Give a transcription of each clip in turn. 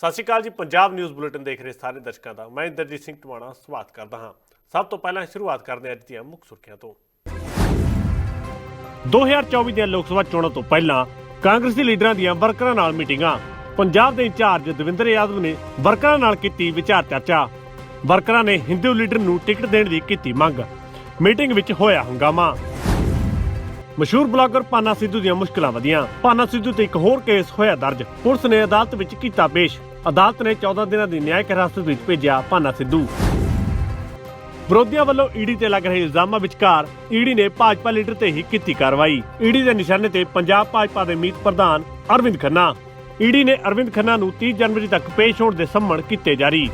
ਸਤਿ ਸ਼੍ਰੀ ਅਕਾਲ ਜੀ, Punjab news bulletin ਦੇਖ ਰਹੇ ਸਾਰੇ ਦਰਸ਼ਕਾਂ ਦਾ। ਮੈਂ ਇੰਦਰਜੀਤ ਸਿੰਘ ਟਵਾਣਾ ਸਵਾਗਤ ਕਰਦਾ ਹਾਂ। ਸਭ ਤੋਂ ਪਹਿਲਾਂ ਸ਼ੁਰੂਆਤ ਕਰਦੇ ਹਾਂ ਅੱਜ ਦੀਆਂ ਮੁੱਖ ਸੁਰਖੀਆਂ ਤੋਂ। 2024 ਦੀਆਂ ਲੋਕ ਸਭਾ ਚੋਣਾਂ ਤੋਂ ਪਹਿਲਾਂ ਕਾਂਗਰਸੀ ਲੀਡਰਾਂ ਦੀਆਂ ਵਰਕਰਾਂ ਨਾਲ ਮੀਟਿੰਗਾਂ। ਪੰਜਾਬ ਦੇ ਇੰਚਾਰਜ ਦਵਿੰਦਰ ਯਾਦਵ ਨੇ ਵਰਕਰਾਂ ਨਾਲ ਕੀਤੀ ਵਿਚਾਰ ਚਰਚਾ। ਵਰਕਰਾਂ ਨੇ ਹਿੰਦੂ ਲੀਡਰ ਨੂੰ ਟਿਕਟ ਦੇਣ ਦੀ ਕੀਤੀ ਮੰਗ। ਮੀਟਿੰਗ ਵਿੱਚ ਹੋਇਆ ਹੰਗਾਮਾ। ਮਸ਼ਹੂਰ ਬਲਾਗਰ ਪਾਨਾ ਸਿੱਧੂ ਦੀਆਂ ਮੁਸ਼ਕਲਾਂ ਵਧੀਆਂ। ਪਾਨਾ ਸਿੱਧੂ ਤੇ ਇੱਕ ਹੋਰ ਕੇਸ ਹੋਇਆ ਦਰਜ। ਪੁਲਿਸ ਨੇ ਅਦਾਲਤ ਵਿੱਚ ਕੀਤਾ ਪੇਸ਼। ਅਦਾਲਤ ਨੇ 14 ਦਿਨਾਂ ਦੀ ਨਿਆਇਕ ਹਿਰਾਸਤ ਵਿੱਚ ਭੇਜਿਆ ਪਾਨਾ ਸਿੱਧੂ। ਵਿਰੋਧੀਆਂ ਵੱਲੋਂ ਈਡੀ ਤੇ ਲੱਗ ਰਹੇ ਇਲਜ਼ਾਮਾਂ ਵਿਚਕਾਰ ਈਡੀ ਨੇ ਭਾਜਪਾ ਲੀਡਰ ਤੇ ਹੀ ਕੀਤੀ ਕਾਰਵਾਈ। ਈਡੀ ਦੇ ਨਿਸ਼ਾਨੇ ਤੇ ਪੰਜਾਬ ਭਾਜਪਾ ਦੇ ਮੀਤ ਪ੍ਰਧਾਨ ਅਰਵਿੰਦ ਖੰਨਾ। ਈਡੀ ਨੇ ਅਰਵਿੰਦ ਖੰਨਾ ਨੂੰ 30 ਜਨਵਰੀ ਤੱਕ ਪੇਸ਼ ਹੋਣ ਦੇ ਸੰਮਣ ਕੀਤੇ ਜਾਰੀ।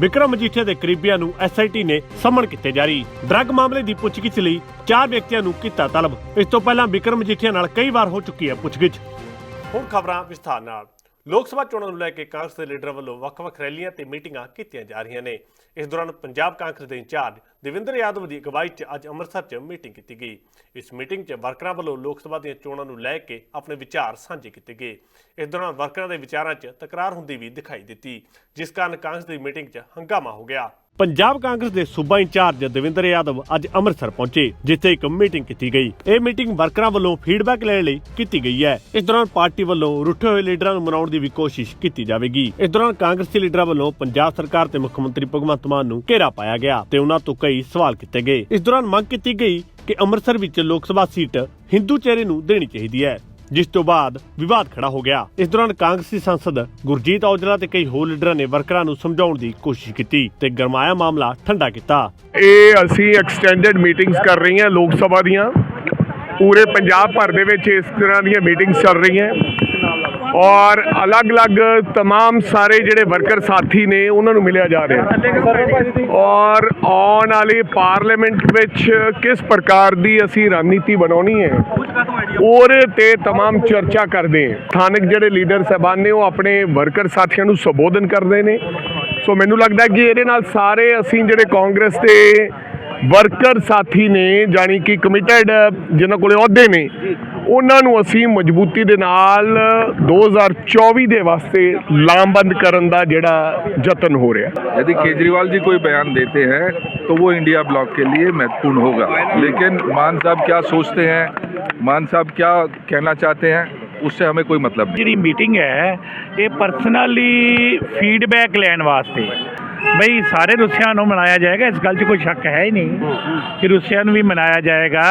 ਵਿਕਰਮ ਮਜੀਠੀਆ ਦੇ ਕਰੀਬੀਆਂ ਨੂੰ ਐਸਆਈਟੀ ਨੇ ਸੰਮਣ ਕੀਤੇ ਜਾਰੀ। ਡਰੱਗ ਮਾਮਲੇ ਦੀ ਪੁੱਛਗਿੱਛ ਲਈ ਚਾਰ ਵਿਅਕਤੀਆਂ ਨੂੰ ਕੀਤਾ ਤਲਬ। ਇਸ ਤੋਂ ਪਹਿਲਾਂ ਵਿਕਰਮ ਮਜੀਠੀਆ ਨਾਲ ਕਈ ਵਾਰ ਹੋ ਚੁੱਕੀ ਹੈ ਪੁੱਛਗਿੱਛ। ਹੁਣ ਖਬਰਾਂ ਵਿਸਥਾਰ ਨਾਲ। ਲੋਕ ਸਭਾ ਚੋਣਾਂ ਨੂੰ ਲੈ ਕੇ ਕਾਂਗਰਸ ਦੇ ਲੀਡਰਾਂ ਵੱਲੋਂ ਵੱਖ-ਵੱਖ ਰੈਲੀਆਂ ਤੇ ਮੀਟਿੰਗਾਂ ਕੀਤੀਆਂ ਜਾ ਰਹੀਆਂ ਨੇ। ਇਸ ਦੌਰਾਨ ਪੰਜਾਬ ਕਾਂਗਰਸ ਦੇ ਇੰਚਾਰਜ ਦੇਵਿੰਦਰ ਯਾਦਵ ਦੀ ਅਗਵਾਈ 'ਚ ਅੱਜ ਅੰਮ੍ਰਿਤਸਰ 'ਚ ਮੀਟਿੰਗ ਕੀਤੀ ਗਈ। ਇਸ ਮੀਟਿੰਗ 'ਚ ਵਰਕਰਾਂ ਵੱਲੋਂ ਲੋਕ ਸਭਾ ਦੀਆਂ ਚੋਣਾਂ ਨੂੰ ਲੈ ਕੇ ਆਪਣੇ ਵਿਚਾਰ ਸਾਂਝੇ ਕੀਤੇ ਗਏ। ਇਸ ਦੌਰਾਨ ਵਰਕਰਾਂ ਦੇ ਵਿਚਾਰਾਂ 'ਚ ਤਕਰਾਰ ਹੁੰਦੀ ਵੀ ਦਿਖਾਈ ਦਿੱਤੀ, ਜਿਸ ਕਾਰਨ ਕਾਂਗਰਸ ਦੀ ਮੀਟਿੰਗ 'ਚ ਹੰਗਾਮਾ ਹੋ ਗਿਆ। ਪੰਜਾਬ ਕਾਂਗਰਸ ਦੇ ਸੂਬਾ ਇੰਚਾਰਜ ਦਵਿੰਦਰ ਯਾਦਵ ਅੱਜ ਅੰਮ੍ਰਿਤਸਰ ਪਹੁੰਚੇ, ਜਿੱਥੇ ਇੱਕ ਮੀਟਿੰਗ ਕੀਤੀ ਗਈ। ਇਹ ਮੀਟਿੰਗ ਵਰਕਰਾਂ ਵੱਲੋਂ ਫੀਡਬੈਕ ਲੈਣ ਲਈ ਕੀਤੀ ਗਈ ਹੈ। ਇਸ ਦੌਰਾਨ ਪਾਰਟੀ ਵੱਲੋਂ ਰੁੱਠੇ ਹੋਏ ਲੀਡਰਾਂ ਨੂੰ ਮਨਾਉਣ ਦੀ ਵੀ ਕੋਸ਼ਿਸ਼ ਕੀਤੀ ਜਾਵੇਗੀ। ਇਸ ਦੌਰਾਨ ਕਾਂਗਰਸੀ ਲੀਡਰਾਂ ਵੱਲੋਂ ਪੰਜਾਬ ਸਰਕਾਰ ਤੇ ਮੁੱਖ ਮੰਤਰੀ ਭਗਵੰਤ ਮਾਨ ਨੂੰ ਘੇਰਾ ਪਾਇਆ ਗਿਆ ਤੇ ਉਹਨਾਂ ਤੋਂ ਕਈ ਸਵਾਲ ਕੀਤੇ ਗਏ। ਇਸ ਦੌਰਾਨ ਮੰਗ ਕੀਤੀ ਗਈ ਕਿ ਅੰਮ੍ਰਿਤਸਰ ਵਿੱਚ ਲੋਕ ਸਭਾ ਸੀਟ ਹਿੰਦੂ ਚਿਹਰੇ ਨੂੰ ਦੇਣੀ ਚਾਹੀਦੀ ਹੈ। ਜਿਸ ਤੋਂ ਬਾਅਦ ਵਿਵਾਦ ਖੜਾ ਹੋ ਗਿਆ ਇਸ ਦੌਰਾਨ ਕਾਂਗਰਸੀ ਸੰਸਦ ਗੁਰਜੀਤ ਔਜਲਾ ਤੇ ਕਈ ਹੋਰ ਲੀਡਰਾਂ ਨੇ ਵਰਕਰਾਂ ਨੂੰ ਸਮਝਾਉਣ ਦੀ ਕੋਸ਼ਿਸ਼ ਕੀਤੀ ਤੇ ਗਰਮਾਇਆ ਮਾਮਲਾ ਠੰਡਾ ਕੀਤਾ ਇਹ ਅਸੀਂ ਐਕਸਟੈਂਡਡ ਮੀਟਿੰਗਸ ਕਰ ਰਹੀਆਂ ਲੋਕ ਸਭਾ ਦੀਆਂ ਪੂਰੇ ਪੰਜਾਬ ਭਰ ਦੇ ਵਿੱਚ ਇਸ ਤਰ੍ਹਾਂ ਦੀਆਂ ਮੀਟਿੰਗਸ ਚੱਲ ਰਹੀਆਂ ਔਰ ਅਲੱਗ-ਅਲੱਗ तमाम ਸਾਰੇ ਜਿਹੜੇ ਵਰਕਰ ਸਾਥੀ ਨੇ ਉਹਨਾਂ ਨੂੰ ਮਿਲਿਆ ਜਾ ਰਿਹਾ ਔਰ ਆਉਣ ਵਾਲੀ ਪਾਰਲੀਮੈਂਟ ਵਿੱਚ ਕਿਸ ਪ੍ਰਕਾਰ ਦੀ ਅਸੀਂ ਰਣਨੀਤੀ ਬਣਾਉਣੀ ਹੈ ਉਹਦੇ ਤੇ तमाम ਚਰਚਾ ਕਰਦੇ ਹਾਂ ਸਥਾਨਕ ਜਿਹੜੇ ਲੀਡਰ ਸਾਹਿਬਾਨ ਨੇ ਉਹ ਆਪਣੇ ਵਰਕਰ ਸਾਥੀਆਂ ਨੂੰ ਸੰਬੋਧਨ ਕਰਦੇ ਨੇ ਸੋ ਮੈਨੂੰ ਲੱਗਦਾ ਕਿ ਇਹਦੇ ਨਾਲ ਸਾਰੇ ਅਸੀਂ ਜਿਹੜੇ ਕਾਂਗਰਸ ਦੇ ਵਰਕਰ ਸਾਥੀ ਨੇ ਜਾਣੀ ਕਿ ਕਮਿਟਡ ਜਿਨ੍ਹਾਂ ਕੋਲੇ ਅਹੁਦੇ ਨੇ ਉਹਨਾਂ ਨੂੰ ਅਸੀਂ ਮਜ਼ਬੂਤੀ ਦੇ ਨਾਲ 2024 ਦੇ ਵਾਸਤੇ ਲਾਮਬੰਦ ਕਰਨ ਦਾ ਜਿਹੜਾ ਯਤਨ ਹੋ ਰਿਹਾ यदि केजरीवाल जी कोई बयान देते हैं तो वो इंडिया ब्लॉक के लिए महत्वपूर्ण होगा लेकिन मान साहब क्या सोचते हैं मान साहब क्या कहना चाहते हैं उससे हमें कोई मतलब नहीं ਜਿਹੜੀ ਮੀਟਿੰਗ ਹੈ ਇਹ ਪਰਸਨਲੀ ਫੀਡਬੈਕ ਲੈਣ ਵਾਸਤੇ ਬਈ ਸਾਰੇ ਰੁੱਸਿਆਂ ਨੂੰ ਮਨਾਇਆ ਜਾਏਗਾ ਇਸ ਗੱਲ 'ਚ ਕੋਈ ਸ਼ੱਕ ਹੈ ਹੀ ਨਹੀਂ ਕਿ ਰੁੱਸਿਆਂ ਨੂੰ ਵੀ ਮਨਾਇਆ ਜਾਏਗਾ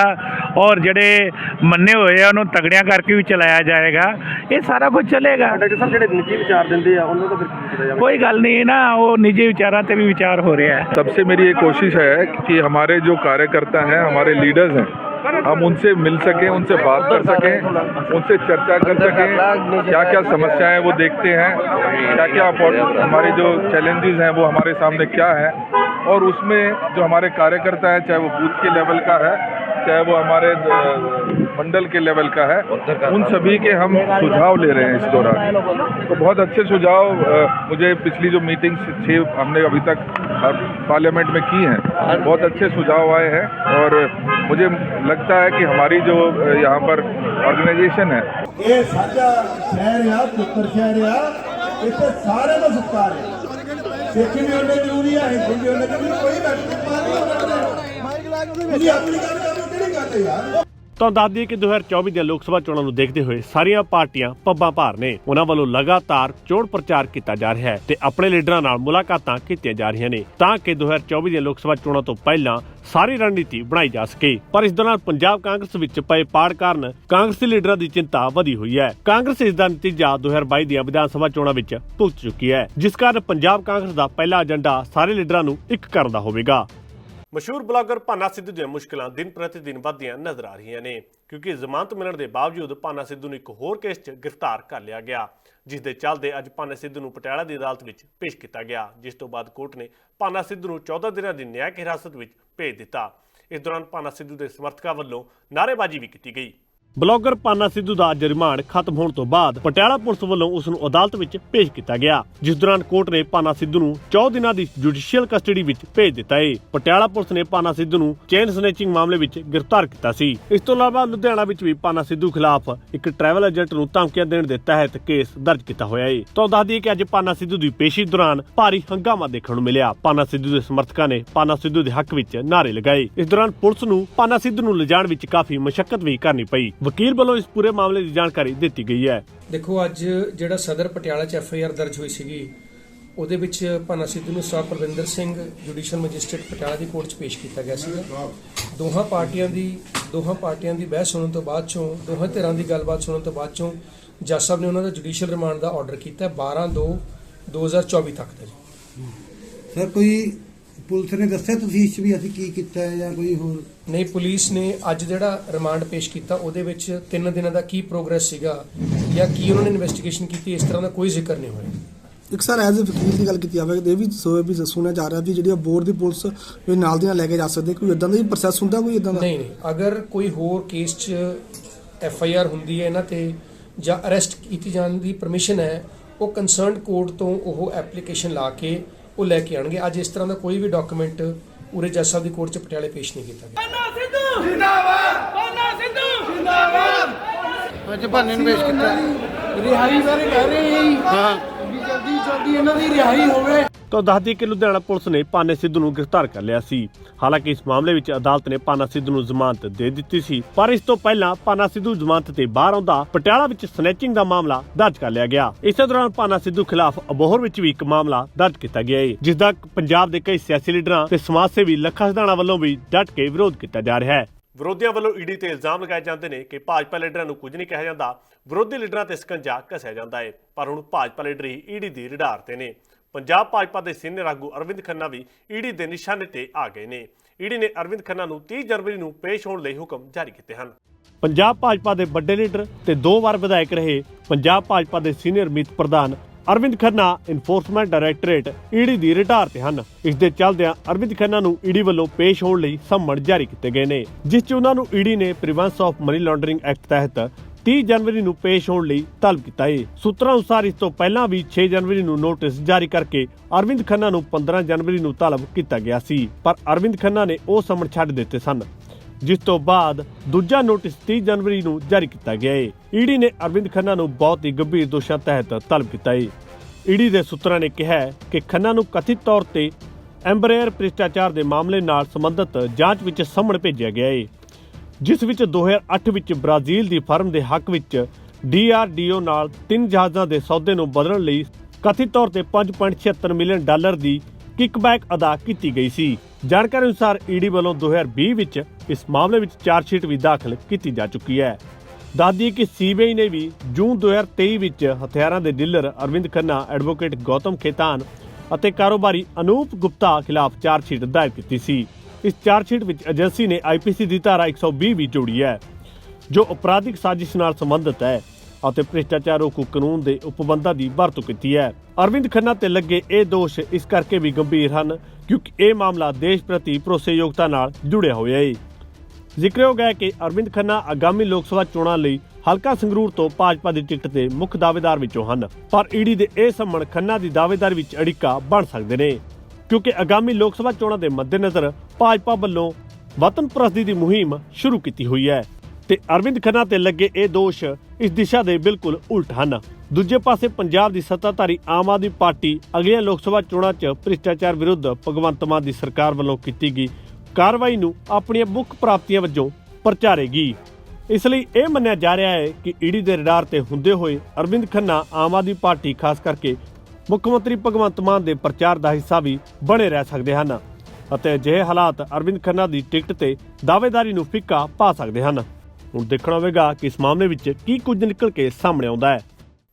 ਔਰ ਜਿਹੜੇ ਮੰਨੇ ਹੋਏ ਆ ਉਹਨੂੰ ਤਗੜਿਆਂ ਕਰਕੇ ਵੀ ਚਲਾਇਆ ਜਾਏਗਾ ਇਹ ਸਾਰਾ ਕੁਝ ਚੱਲੇਗਾ ਡਾਕਟਰ ਸਾਹਿਬ ਜਿਹੜੇ ਨਿੱਜੀ ਵਿਚਾਰ ਦਿੰਦੇ ਆ ਉਹਨਾਂ ਦਾ ਫਿਰ ਕੀ ਕੀਤਾ ਜਾਵੇ ਕੋਈ ਗੱਲ ਨਹੀਂ ਨਾ ਉਹ ਨਿੱਜੀ ਵਿਚਾਰਾਂ ਤੇ ਵੀ ਵਿਚਾਰ ਹੋ ਰਿਹਾ ਹੈ सबसे मेरी ये कोशिश है कि हमारे जो कार्यकर्ता हैं हमारे लीडर्स हैं हम उनसे मिल सकें उनसे बात कर सकें उनसे चर्चा कर सकें क्या क्या समस्याएँ वो देखते हैं क्या क्या हमारे जो चैलेंजेस हैं वो हमारे सामने क्या है और उसमें जो हमारे कार्यकर्ता हैं चाहे वो बूथ के लेवल का है चाहे वो हमारे मंडल के लेवल का है उन सभी के हम सुझाव ले रहे हैं इस दौरान। तो बहुत अच्छे सुझाव मुझे पिछली जो मीटिंग्स छः हमने अभी तक पार्लियामेंट में की हैं। बहुत अच्छे सुझाव आए हैं और मुझे लगता है कि हमारी जो यहाँ पर ऑर्गेनाइजेशन है ये साझा शहर है पुत्र शहर है इतने सारे का सत्कार है सिख भी होने जरूरी है हिंदू भी होने जरूरी कोई बैठ अपनी गल करनी यार ਤਾਂ ਦੱਸ ਦਈਏ ਕਿ 2024 ਦੀਆਂ ਲੋਕ ਸਭਾ ਚੋਣਾਂ ਨੂੰ ਦੇਖਦੇ ਹੋਏ ਸਾਰੀਆਂ ਪਾਰਟੀਆਂ ਪੱਬਾਂ ਭਾਰ ਨੇ। ਉਹਨਾਂ ਵੱਲੋਂ ਲਗਾਤਾਰ ਚੋਣ ਪ੍ਰਚਾਰ ਕੀਤਾ ਜਾ ਰਿਹਾ ਹੈ ਤੇ ਆਪਣੇ ਲੀਡਰਾਂ ਨਾਲ ਮੁਲਾਕਾਤਾਂ ਕੀਤੀਆਂ ਜਾ ਰਹੀਆਂ ਨੇ ਤਾਂ ਕਿ 2024 ਦੀਆਂ ਲੋਕ ਸਭਾ ਚੋਣਾਂ ਤੋਂ ਪਹਿਲਾਂ ਸਾਰੀ ਰਣਨੀਤੀ ਬਣਾਈ ਜਾ ਸਕੇ। ਪਰ ਇਸ ਦੌਰਾਨ ਪੰਜਾਬ ਕਾਂਗਰਸ ਵਿੱਚ ਪਏ ਪਾੜ ਕਾਰਨ ਕਾਂਗਰਸੀ ਲੀਡਰਾਂ ਦੀ ਚਿੰਤਾ ਵਧੀ ਹੋਈ ਹੈ। ਕਾਂਗਰਸ ਇਸ ਦਾ ਨਤੀਜਾ 2022 ਦੀਆਂ ਵਿਧਾਨ ਸਭਾ ਚੋਣਾਂ ਵਿੱਚ ਭੁਗਤ ਚੁੱਕੀ ਹੈ, ਜਿਸ ਕਾਰਨ ਪੰਜਾਬ ਕਾਂਗਰਸ ਦਾ ਪਹਿਲਾ ਏਜੰਡਾ ਸਾਰੇ ਲੀਡਰਾਂ ਨੂੰ ਇੱਕ ਕਰਨ ਦਾ ਹੋਵੇਗਾ। ਮਸ਼ਹੂਰ ਬਲੌਗਰ ਭਾਨਾ ਸਿੱਧੂ ਦੀਆਂ ਮੁਸ਼ਕਲਾਂ ਦਿਨ ਪ੍ਰਤੀ ਦਿਨ ਵੱਧਦੀਆਂ ਨਜ਼ਰ ਆ ਰਹੀਆਂ ਨੇ, ਕਿਉਂਕਿ ਜ਼ਮਾਨਤ ਮਿਲਣ ਦੇ ਬਾਵਜੂਦ ਭਾਨਾ ਸਿੱਧੂ ਨੂੰ ਇੱਕ ਹੋਰ ਕੇਸ 'ਚ ਗ੍ਰਿਫਤਾਰ ਕਰ ਲਿਆ ਗਿਆ, ਜਿਸ ਦੇ ਚੱਲਦੇ ਅੱਜ ਭਾਨਾ ਸਿੱਧੂ ਨੂੰ ਪਟਿਆਲਾ ਦੀ ਅਦਾਲਤ ਵਿੱਚ ਪੇਸ਼ ਕੀਤਾ ਗਿਆ, ਜਿਸ ਤੋਂ ਬਾਅਦ ਕੋਰਟ ਨੇ ਭਾਨਾ ਸਿੱਧੂ ਨੂੰ 14 ਦਿਨਾਂ ਦੀ ਨਿਆਇਕ ਹਿਰਾਸਤ ਵਿੱਚ ਭੇਜ ਦਿੱਤਾ। ਇਸ ਦੌਰਾਨ ਭਾਨਾ ਸਿੱਧੂ ਦੇ ਸਮਰਥਕਾਂ ਵੱਲੋਂ ਨਾਅਰੇਬਾਜ਼ੀ ਵੀ ਕੀਤੀ ਗਈ। ਬਲੌਗਰ ਪਾਨਾ ਸਿੱਧੂ ਦਾ ਅੱਜ ਰਿਮਾਂਡ ਖਤਮ ਹੋਣ ਤੋਂ ਬਾਅਦ ਪਟਿਆਲਾ ਪੁਲਿਸ ਵੱਲੋਂ ਉਸ ਨੂੰ ਅਦਾਲਤ ਵਿੱਚ ਪੇਸ਼ ਕੀਤਾ ਗਿਆ, ਜਿਸ ਦੌਰਾਨ ਕੋਰਟ ਨੇ ਪਾਨਾ ਸਿੱਧੂ ਨੂੰ 14 ਦਿਨਾਂ ਦੀ ਜੁਡੀਸ਼ੀਅਲ ਕਸਟਡੀ ਵਿੱਚ ਭੇਜ ਦਿੱਤਾ ਹੈ ਪਟਿਆਲਾ ਪੁਲਿਸ ਨੇ ਪਾਨਾ ਸਿੱਧੂ ਨੂੰ ਚੇਨ ਸਨੈਚਿੰਗ ਮਾਮਲੇ ਵਿੱਚ ਗ੍ਰਿਫਤਾਰ ਕੀਤਾ ਸੀ। ਇਸ ਤੋਂ ਇਲਾਵਾ ਲੁਧਿਆਣਾ ਵਿੱਚ ਵੀ ਪਾਨਾ ਸਿੱਧੂ ਖਿਲਾਫ ਇੱਕ ਟਰੈਵਲ ਏਜੰਟ ਨੂੰ ਧਮਕੀਆਂ ਦੇਣ ਦੇ ਤਹਿਤ ਕੇਸ ਦਰਜ ਕੀਤਾ ਹੋਇਆ ਹੈ ਤਾਂ ਦੱਸ ਦਈਏ ਕਿ ਅੱਜ ਪਾਨਾ ਸਿੱਧੂ ਦੀ ਪੇਸ਼ੀ ਦੌਰਾਨ ਭਾਰੀ ਹੰਗਾਮਾ ਦੇਖਣ ਨੂੰ ਮਿਲਿਆ। ਪਾਨਾ ਸਿੱਧੂ ਦੇ ਸਮਰਥਕਾਂ ਨੇ ਪਾਨਾ ਸਿੱਧੂ ਦੇ ਹੱਕ ਵਿੱਚ ਨਾਅਰੇ ਲਗਾਏ। ਇਸ ਦੌਰਾਨ ਪੁਲਿਸ ਨੂੰ ਪਾਨਾ ਸਿੱਧੂ ਨੂੰ ਲਿਜਾਣ ਵਿੱਚ ਕਾਫੀ ਮਸ਼ੱਕਤ ਵੀ ਕਰਨੀ ਪਈ। ਵਕੀਲ ਵੱਲੋਂ ਇਸ ਪੂਰੇ ਮਾਮਲੇ ਦੀ ਜਾਣਕਾਰੀ ਦਿੱਤੀ ਗਈ ਹੈ। ਦੇਖੋ ਅੱਜ ਜਿਹੜਾ ਸਦਰ ਪਟਿਆਲਾ ਚ ਐਫ ਆਈ ਆਰ ਦਰਜ ਹੋਈ ਸੀਗੀ ਉਹਦੇ ਵਿੱਚ ਭਾਨਾ ਸਿੱਧੂ ਨੂੰ sir Parvinder Singh judicial magistrate Patiala ਦੀ ਕੋਰਟ 'ਚ ਪੇਸ਼ ਕੀਤਾ ਗਿਆ ਸੀਗਾ। ਦੋਹਾਂ ਪਾਰਟੀਆਂ ਦੀ ਦੋਹਾਂ ਪਾਰਟੀਆਂ ਦੀ ਬਹਿਸ ਸੁਣਨ ਤੋਂ ਬਾਅਦ ਚੋਂ ਦੋਹਾਂ ਧਿਰਾਂ ਦੀ ਗੱਲਬਾਤ ਸੁਣਨ ਤੋਂ ਬਾਅਦ ਚੋਂ ਜੱਜ ਸਾਹਿਬ ਨੇ ਉਹਨਾਂ ਦਾ ਜੁਡੀਸ਼ੀਅਲ ਰਿਮਾਂਡ ਦਾ ਆਰਡਰ ਕੀਤਾ ਹੈ 12 2 2024 ਤੱਕ ਦਾ ਜੀ। ਸਰ ਕੋਈ ਪੁਲਿਸ ਨੇ ਦੱਸਿਆ ਤੁਸੀਂ ਇਸ 'ਚ ਵੀ ਅਸੀਂ ਕੀ ਕੀਤਾ ਹੈ ਜਾਂ ਕੋਈ ਹੋਰ ਨਹੀਂ ਪੁਲਿਸ ਨੇ ਅੱਜ ਜਿਹੜਾ ਰਿਮਾਂਡ ਪੇਸ਼ ਕੀਤਾ ਉਹਦੇ ਵਿੱਚ 3 ਦਿਨਾਂ ਦਾ ਕੀ ਪ੍ਰੋਗਰੈਸ ਸੀਗਾ ਜਾਂ ਕੀ ਉਹਨਾਂ ਨੇ ਇਨਵੈਸਟੀਗੇਸ਼ਨ ਕੀਤੀ ਇਸ ਤਰ੍ਹਾਂ ਦਾ ਕੋਈ ਜ਼ਿਕਰ ਨਹੀਂ ਹੋਇਆ। ਇੱਕ ਸਰ ਐਜ਼ ਅ ਵਕੀਲ ਦੀ ਗੱਲ ਕੀਤੀ ਜਾਵੇ ਇਹ ਵੀ ਸੋ ਵੀ ਸੁਣਿਆ ਜਾ ਰਿਹਾ ਵੀ ਜਿਹੜੀ ਬੋਰਡ ਦੀ ਪੁਲਿਸ ਵੀ ਨਾਲ ਦੀ ਨਾਲ ਲੈ ਕੇ ਜਾ ਸਕਦੇ ਕੋਈ ਇਦਾਂ ਦਾ ਵੀ ਪ੍ਰੋਸੈਸ ਹੁੰਦਾ ਕੋਈ ਇਦਾਂ ਦਾ? ਨਹੀਂ ਨਹੀਂ ਅਗਰ ਕੋਈ ਹੋਰ ਕੇਸ 'ਚ ਐਫ ਆਈ ਆਰ ਹੁੰਦੀ ਹੈ ਇਹਨਾਂ ਤੇ ਜਾਂ ਅਰੈਸਟ ਕੀਤੀ ਜਾਣ ਦੀ ਪਰਮਿਸ਼ਨ ਹੈ ਉਹ ਕੰਸਰਨਡ ਕੋਰਟ ਤੋਂ ਉਹ ਐਪਲੀਕੇਸ਼ਨ ਲਾ ਕੇ ਉਹ ਲੈ ਕੇ ਆਣਗੇ ਅੱਜ ਇਸ ਤਰ੍ਹਾਂ ਦਾ ਕੋਈ ਵੀ ਡਾਕੂਮੈਂਟ ਉਰੇ ਜੱਜ ਸਾਹਿਬ ਦੀ ਕੋਰਟ 'ਚ ਪਟਿਆਲੇ ਪੇਸ਼ ਨਹੀਂ ਕੀਤਾ ਗਿਆ। ਅੱਜ ਭਾਨੇ ਨੂੰ ਪੇਸ਼ ਕੀਤਾ। ਰਿਹਾਈ ਬਾਰੇ ਕਹਿ ਰਹੇ ਹਾਂ। ਜਲਦੀ ਇਹਨਾਂ ਦੀ ਰਿਹਾਈ ਹੋਵੇ। ਤਾਂ ਦੱਸ ਕਿ ਲੁਧਿਆਣਾ ਪੁਲਿਸ ਨੇ ਪਾਨੇ ਸਿੱਧੂ ਨੂੰ ਗ੍ਰਿਫਤਾਰ ਕਰ ਲਿਆ ਸੀ। ਹਾਲਾਂਕਿ ਇਸ ਮਾਮਲੇ ਵਿੱਚ ਅਦਾਲਤ ਨੇ ਪਾਨਾ ਸਿੱਧੂ ਨੂੰ ਜ਼ਮਾਨਤ ਦੇ ਦਿੱਤੀ ਸੀ। ਪਰ ਇਸ ਤੋਂ ਪਹਿਲਾਂ ਪਾਨਾ ਸਿੱਧੂ ਜ਼ਮਾਨਤ ਤੇ ਬਾਹਰ ਆਉਂਦਾ ਪਟਿਆਲਾ ਵਿੱਚ ਸਨੈਚਿੰਗ ਦਾ ਮਾਮਲਾ ਦਰਜ ਕਰ ਲਿਆ ਗਿਆ। ਇਸੇ ਦੌਰਾਨ ਪਾਨਾ ਸਿੱਧੂ ਖਿਲਾਫ ਅਬੋਹਰ ਵਿੱਚ ਵੀ ਇੱਕ ਮਾਮਲਾ ਦਰਜ ਕੀਤਾ ਗਿਆ ਹੈ, ਜਿਸ ਦਾ ਪੰਜਾਬ ਦੇ ਕਈ ਸਿਆਸੀ ਲੀਡਰਾਂ ਤੇ ਸਮਾਜ ਸੇਵੀ ਲੱਖਾ ਸਿਧਾਣਾ ਵੱਲੋਂ ਵੀ ਡਟ ਕੇ ਵਿਰੋਧ ਕੀਤਾ ਜਾ ਰਿਹਾ ਹੈ। ਵਿਰੋਧੀਆਂ ਵੱਲੋਂ ਈਡੀ ਤੇ ਇਲਜ਼ਾਮ ਲਗਾਏ ਜਾਂਦੇ ਨੇ ਕਿ ਭਾਜਪਾ ਲੀਡਰਾਂ ਨੂੰ ਕੁਝ ਨਹੀਂ ਕਿਹਾ ਜਾਂਦਾ, ਵਿਰੋਧੀ ਲੀਡਰਾਂ ਤੇ ਸਕੰਜਾ ਕੱਸਿਆ ਜਾਂਦਾ ਹੈ ਪਰ ਹੁਣ ਭਾਜਪਾ ਲੀਡਰ ਹੀ ਈਡੀ ਦੀ ਰਿਡਾਰ ਤੇ ਨੇ। ਪੰਜਾਬ ਭਾਜਪਾ ਦੇ ਸੀਨੀਅਰ ਆਗੂ ਅਰਵਿੰਦ ਖੰਨਾ ਵੀ ਈਡੀ ਦੇ ਨਿਸ਼ਾਨੇ ਤੇ ਆ ਗਏ ਨੇ। ਈਡੀ ਨੇ ਅਰਵਿੰਦ ਖੰਨਾ ਨੂੰ 30 ਜਨਵਰੀ ਨੂੰ ਪੇਸ਼ ਹੋਣ ਲਈ ਹੁਕਮ ਜਾਰੀ ਕੀਤੇ ਹਨ। ਪੰਜਾਬ ਭਾਜਪਾ ਦੇ ਵੱਡੇ ਲੀਡਰ ਤੇ ਦੋ ਵਾਰ ਵਿਧਾਇਕ ਰਹੇ। ਪੰਜਾਬ ਭਾਜਪਾ ਦੇ ਸੀਨੀਅਰ ਮੀਤ ਪ੍ਰਧਾਨ Arvind Khanna enforcement directorate ED ਦੀ ਰਿਟਾਰ ਤੇ ਹਨ। ਇਸ ਦੇ ਚੱਲਦਿਆਂ ਅਰਵਿੰਦ ਖੰਨਾ ਨੂੰ ਈਡੀ ਵੱਲੋਂ ਪੇਸ਼ ਹੋਣ ਲਈ ਸੰਮਣ ਜਾਰੀ ਕੀਤੇ ਗਏ ਨੇ, ਜਿਸ 'ਚ ਉਹਨਾਂ ਨੂੰ ਈਡੀ ਨੇ prevention of money laundering act ਤਹਿਤ 30 ਜਨਵਰੀ ਨੂੰ ਪੇਸ਼ ਹੋਣ ਲਈ ਤਲਬ ਕੀਤਾ ਹੈ ਸੂਤਰਾਂ ਅਨੁਸਾਰ ਇਸ ਤੋਂ ਪਹਿਲਾਂ ਵੀ 6 ਜਨਵਰੀ ਨੂੰ ਨੋਟਿਸ ਜਾਰੀ ਕਰਕੇ ਅਰਵਿੰਦ ਖੰਨਾ ਨੂੰ 15 ਜਨਵਰੀ ਨੂੰ ਤਲਬ ਕੀਤਾ ਗਿਆ ਸੀ, ਪਰ ਅਰਵਿੰਦ ਖੰਨਾ ਨੇ ਉਹ ਸੰਮਣ ਛੱਡ ਦਿੱਤੇ ਸਨ। ਜਿਸ ਤੋਂ ਬਾਅਦ ਦੂਜਾ ਨੋਟਿਸ 30 ਜਨਵਰੀ ਨੂੰ ਜਾਰੀ ਕੀਤਾ ਗਿਆ ਹੈ ਈਡੀ ਨੇ ਅਰਵਿੰਦ ਖੰਨਾ ਨੂੰ ਬਹੁਤ ਹੀ ਗੰਭੀਰ ਦੋਸ਼ਾਂ ਤਹਿਤ ਤਲਬ ਕੀਤਾ ਹੈ ਈਡੀ ਦੇ ਸੂਤਰਾਂ ਨੇ ਕਿਹਾ ਕਿ ਖੰਨਾ ਨੂੰ ਕਥਿਤ ਤੌਰ ਤੇ ਐਂਬਰੇਅਰ ਭ੍ਰਿਸ਼ਟਾਚਾਰ ਦੇ ਮਾਮਲੇ ਨਾਲ ਸੰਬੰਧਿਤ ਜਾਂਚ ਵਿੱਚ ਸਾਹਮਣੇ ਭੇਜਿਆ ਗਿਆ ਹੈ ਜਿਸ ਵਿੱਚ 2008 ਵਿੱਚ ਬ੍ਰਾਜ਼ੀਲ ਦੀ ਫਰਮ ਦੇ ਹੱਕ ਵਿੱਚ ਡੀਆਰਡੀਓ ਨਾਲ ਤਿੰਨ ਜਹਾਜ਼ਾਂ ਦੇ ਸੌਦੇ ਨੂੰ ਬਦਲਣ ਲਈ ਕਥਿਤ ਤੌਰ ਤੇ 5.76 ਮਿਲੀਅਨ ਡਾਲਰ ਦੀ ਕਿਕਬੈਕ ਅਦਾ ਕੀਤੀ ਗਈ ਸੀ। ਜਾਣਕਾਰੀ ਅਨੁਸਾਰ ਈਡੀ ਵੱਲੋਂ 2020 ਵਿੱਚ ਇਸ ਮਾਮਲੇ ਵਿੱਚ ਚਾਰਜਸ਼ੀਟ ਵੀ ਦਾਖਲ ਕੀਤੀ ਜਾ ਚੁੱਕੀ ਹੈ। ਦੱਸਦੀ ਕਿ ਸੀਬੀਆਈ ਨੇ ਵੀ ਜੂਨ 2023 ਵਿੱਚ ਹਥਿਆਰਾਂ ਦੇ ਡੀਲਰ ਅਰਵਿੰਦ ਖੰਨਾ, ਐਡਵੋਕੇਟ ਗੌਤਮ ਖੇਤਾਨ ਅਤੇ ਕਾਰੋਬਾਰੀ ਅਨੂਪ ਗੁਪਤਾ ਖਿਲਾਫ ਚਾਰਜਸ਼ੀਟ ਦਾਇਰ ਕੀਤੀ ਸੀ। ਇਸ ਚਾਰਜਸ਼ੀਟ ਵਿੱਚ ਏਜੰਸੀ ਨੇ ਆਈਪੀਸੀ ਦੀ ਧਾਰਾ 120 ਵੀ ਜੋੜੀ ਹੈ, ਜੋ ਅਪਰਾਧਿਕ ਸਾਜ਼ਿਸ਼ ਨਾਲ ਸੰਬੰਧਿਤ ਹੈ। ਅਤੇ ਭ੍ਰਿਸ਼ਟਾਚਾਰ ਰੋਕੂ ਕਾਨੂੰਨ ਦੇ ਉਪਬੰਧਾਂ ਦੀ ਵਰਤੋਂ ਕੀਤੀ ਹੈ। ਅਰਵਿੰਦ ਖੰਨਾ ਤੇ ਲੱਗੇ ਇਹ ਦੋਸ਼ ਇਸ ਕਰਕੇ ਵੀ ਗੰਭੀਰ ਹਨ ਕਿਉਂਕਿ ਇਹ ਮਾਮਲਾ ਦੇਸ਼ ਪ੍ਰਤੀ ਭਰੋਸੇਯੋਗਤਾ ਨਾਲ ਜੁੜਿਆ ਹੋਇਆ ਹੈ ਜ਼ਿਕਰਯੋਗ ਹੈ ਕਿ ਅਰਵਿੰਦ ਖੰਨਾ ਆਗਾਮੀ ਲੋਕ ਸਭਾ ਚੋਣਾਂ ਲਈ ਹਲਕਾ ਸੰਗਰੂਰ ਤੋਂ ਭਾਜਪਾ ਦੀ ਟਿਕਟ ਤੇ ਮੁੱਖ ਦਾਅਵੇਦਾਰ ਵਿੱਚੋਂ ਹਨ, ਪਰ ਈਡੀ ਦੇ ਇਹ ਸੰਮਣ ਖੰਨਾ ਦੀ ਦਾਅਵੇਦਾਰੀ ਵਿੱਚ ਅੜਿੱਕਾ ਬਣ ਸਕਦੇ ਨੇ। ਕਿਉਂਕਿ ਆਗਾਮੀ ਲੋਕ ਸਭਾ ਚੋਣਾਂ ਦੇ ਮੱਦੇਨਜ਼ਰ ਭਾਜਪਾ ਵੱਲੋਂ ਵਤਨ ਪ੍ਰਸਤੀ ਦੀ ਮੁਹਿੰਮ ਸ਼ੁਰੂ ਕੀਤੀ ਹੋਈ ਹੈ। ਤੇ ਅਰਵਿੰਦ ਖੰਨਾ ਤੇ ਲੱਗੇ ਇਹ ਦੋਸ਼ ਇਸ ਦਿਸ਼ਾ ਦੇ ਬਿਲਕੁਲ ਉਲਟ ਹਨ। ਦੂਜੇ ਪਾਸੇ ਪੰਜਾਬ ਦੀ ਸੱਤਾਧਾਰੀ ਆਮ ਆਦਮੀ ਪਾਰਟੀ ਅਗਲੀਆਂ ਲੋਕ ਸਭਾ ਚੋਣਾਂ 'ਚ ਭ੍ਰਿਸ਼ਟਾਚਾਰ ਵਿਰੁੱਧ ਭਗਵੰਤ ਮਾਨ ਦੀ ਸਰਕਾਰ ਵੱਲੋਂ ਕੀਤੀ ਗਈ ਕਾਰਵਾਈ ਨੂੰ ਆਪਣੀਆਂ ਮੁੱਖ ਪ੍ਰਾਪਤੀਆਂ ਵਜੋਂ ਪ੍ਰਚਾਰੇਗੀ। ਇਸ ਲਈ ਇਹ ਮੰਨਿਆ ਜਾ ਰਿਹਾ ਹੈ ਕਿ ਈਡੀ ਦੇ ਰਡਾਰ ਤੇ ਹੁੰਦੇ ਹੋਏ ਅਰਵਿੰਦ ਖੰਨਾ ਆਮ ਆਦਮੀ ਪਾਰਟੀ, ਖਾਸ ਕਰਕੇ ਮੁੱਖ ਮੰਤਰੀ ਭਗਵੰਤ ਮਾਨ ਦੇ ਪ੍ਰਚਾਰ ਦਾ ਹਿੱਸਾ ਵੀ ਬਣੇ ਰਹਿ ਸਕਦੇ ਹਨ ਅਤੇ ਅਜਿਹੇ ਹਾਲਾਤ ਅਰਵਿੰਦ ਖੰਨਾ ਦੀ ਟਿਕਟ ਤੇ ਦਾਅਵੇਦਾਰੀ ਨੂੰ ਫਿੱਕਾ ਪਾ ਸਕਦੇ ਹਨ। ਹੁਣ ਦੇਖਣਾ ਹੋਵੇਗਾ ਕਿ ਇਸ ਮਾਮਲੇ ਵਿੱਚ ਕੀ ਕੁਝ ਨਿਕਲ ਕੇ ਸਾਹਮਣੇ ਆਉਂਦਾ ਹੈ।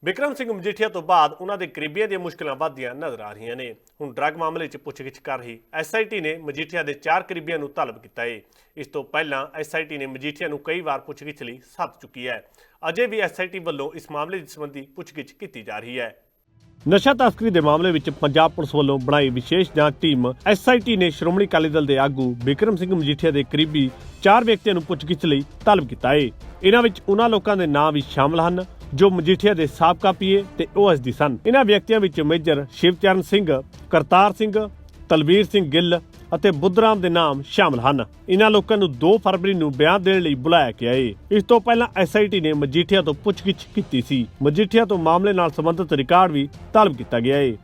ਵਿਕਰਮ ਸਿੰਘ ਮਜੀਠੀਆ ਤੋਂ ਬਾਅਦ ਉਹਨਾਂ ਦੇ ਕਰੀਬੀਆਂ ਦੀਆਂ ਮੁਸ਼ਕਲਾਂ ਵੱਧਦੀਆਂ ਨਜ਼ਰ ਆ ਰਹੀਆਂ ਨੇ। ਹੁਣ ਡਰੱਗ ਮਾਮਲੇ 'ਚ ਪੁੱਛਗਿੱਛ ਕਰ ਰਹੀ ਐਸਆਈਟੀ ਨੇ ਮਜੀਠੀਆ ਦੇ ਚਾਰ ਕਰੀਬੀਆਂ ਨੂੰ ਤਲਬ ਕੀਤਾ ਹੈ ਇਸ ਤੋਂ ਪਹਿਲਾਂ ਐਸਆਈਟੀ ਨੇ ਮਜੀਠੀਆ ਨੂੰ ਕਈ ਵਾਰ ਪੁੱਛਗਿੱਛ ਲਈ ਸੱਦ ਚੁੱਕੀ ਹੈ। ਅਜੇ ਵੀ ਐਸਆਈਟੀ ਵੱਲੋਂ ਇਸ ਮਾਮਲੇ ਦੇ ਸੰਬੰਧੀ ਪੁੱਛਗਿੱਛ ਕੀਤੀ ਜਾ ਰਹੀ ਹੈ। ਨਸ਼ਾ ਤਸਕਰੀ ਦੇ ਮਾਮਲੇ ਵਿੱਚ ਪੰਜਾਬ ਪੁਲਿਸ ਵੱਲੋਂ ਬਣਾਈ ਵਿਸ਼ੇਸ਼ ਜਾਂਚ ਟੀਮ ਐਸਆਈਟੀ ਨੇ ਸ਼੍ਰੋਮਣੀ ਅਕਾਲੀ ਦਲ ਦੇ ਆਗੂ ਵਿਕਰਮ ਸਿੰਘ ਮਜੀਠੀਆ ਦੇ ਕਰੀਬੀ ਚਾਰ ਵਿਅਕਤੀਆਂ ਨੂੰ ਪੁੱਛਗਿੱਛ ਲਈ ਤਲਬ ਕੀਤਾ ਹੈ ਇਹਨਾਂ ਵਿੱਚ ਉਹਨਾਂ ਲੋਕਾਂ ਦੇ ਨਾਂ ਵੀ ਸ਼ਾਮਲ ਹਨ, ਜੋ ਮਜੀਠੀਆ ਦੇ ਸਾਬਕਾ ਪੀਏ ਤੇ ਓਐਸਡੀ ਸਨ। ਇਹਨਾਂ ਵਿਅਕਤੀਆਂ ਵਿੱਚ ਮੇਜਰ ਸ਼ਿਵਚਰਨ ਸਿੰਘ, ਕਰਤਾਰ ਸਿੰਘ ਤਲਵੀਰ ਸਿੰਘ ਗਿੱਲ ਅਤੇ ਬੁੱਧਰਾਮ ਦੇ ਨਾਮ ਸ਼ਾਮਲ ਹਨ। ਇਹਨਾਂ ਲੋਕਾਂ ਨੂੰ 2 ਫਰਵਰੀ ਨੂੰ ਬਿਆਨ ਦੇਣ ਲਈ ਬੁਲਾਇਆ ਗਿਆ ਏ। ਇਸ ਤੋਂ ਪਹਿਲਾਂ ਐਸਆਈਟੀ ਨੇ ਮਜੀਠੀਆ ਤੋਂ ਪੁੱਛਗਿੱਛ ਕੀਤੀ ਸੀ। ਮਜੀਠੀਆ ਤੋਂ ਮਾਮਲੇ ਨਾਲ ਸੰਬੰਧਿਤ ਰਿਕਾਰਡ ਵੀ ਤਲਬ ਕੀਤਾ ਗਿਆ ਏ।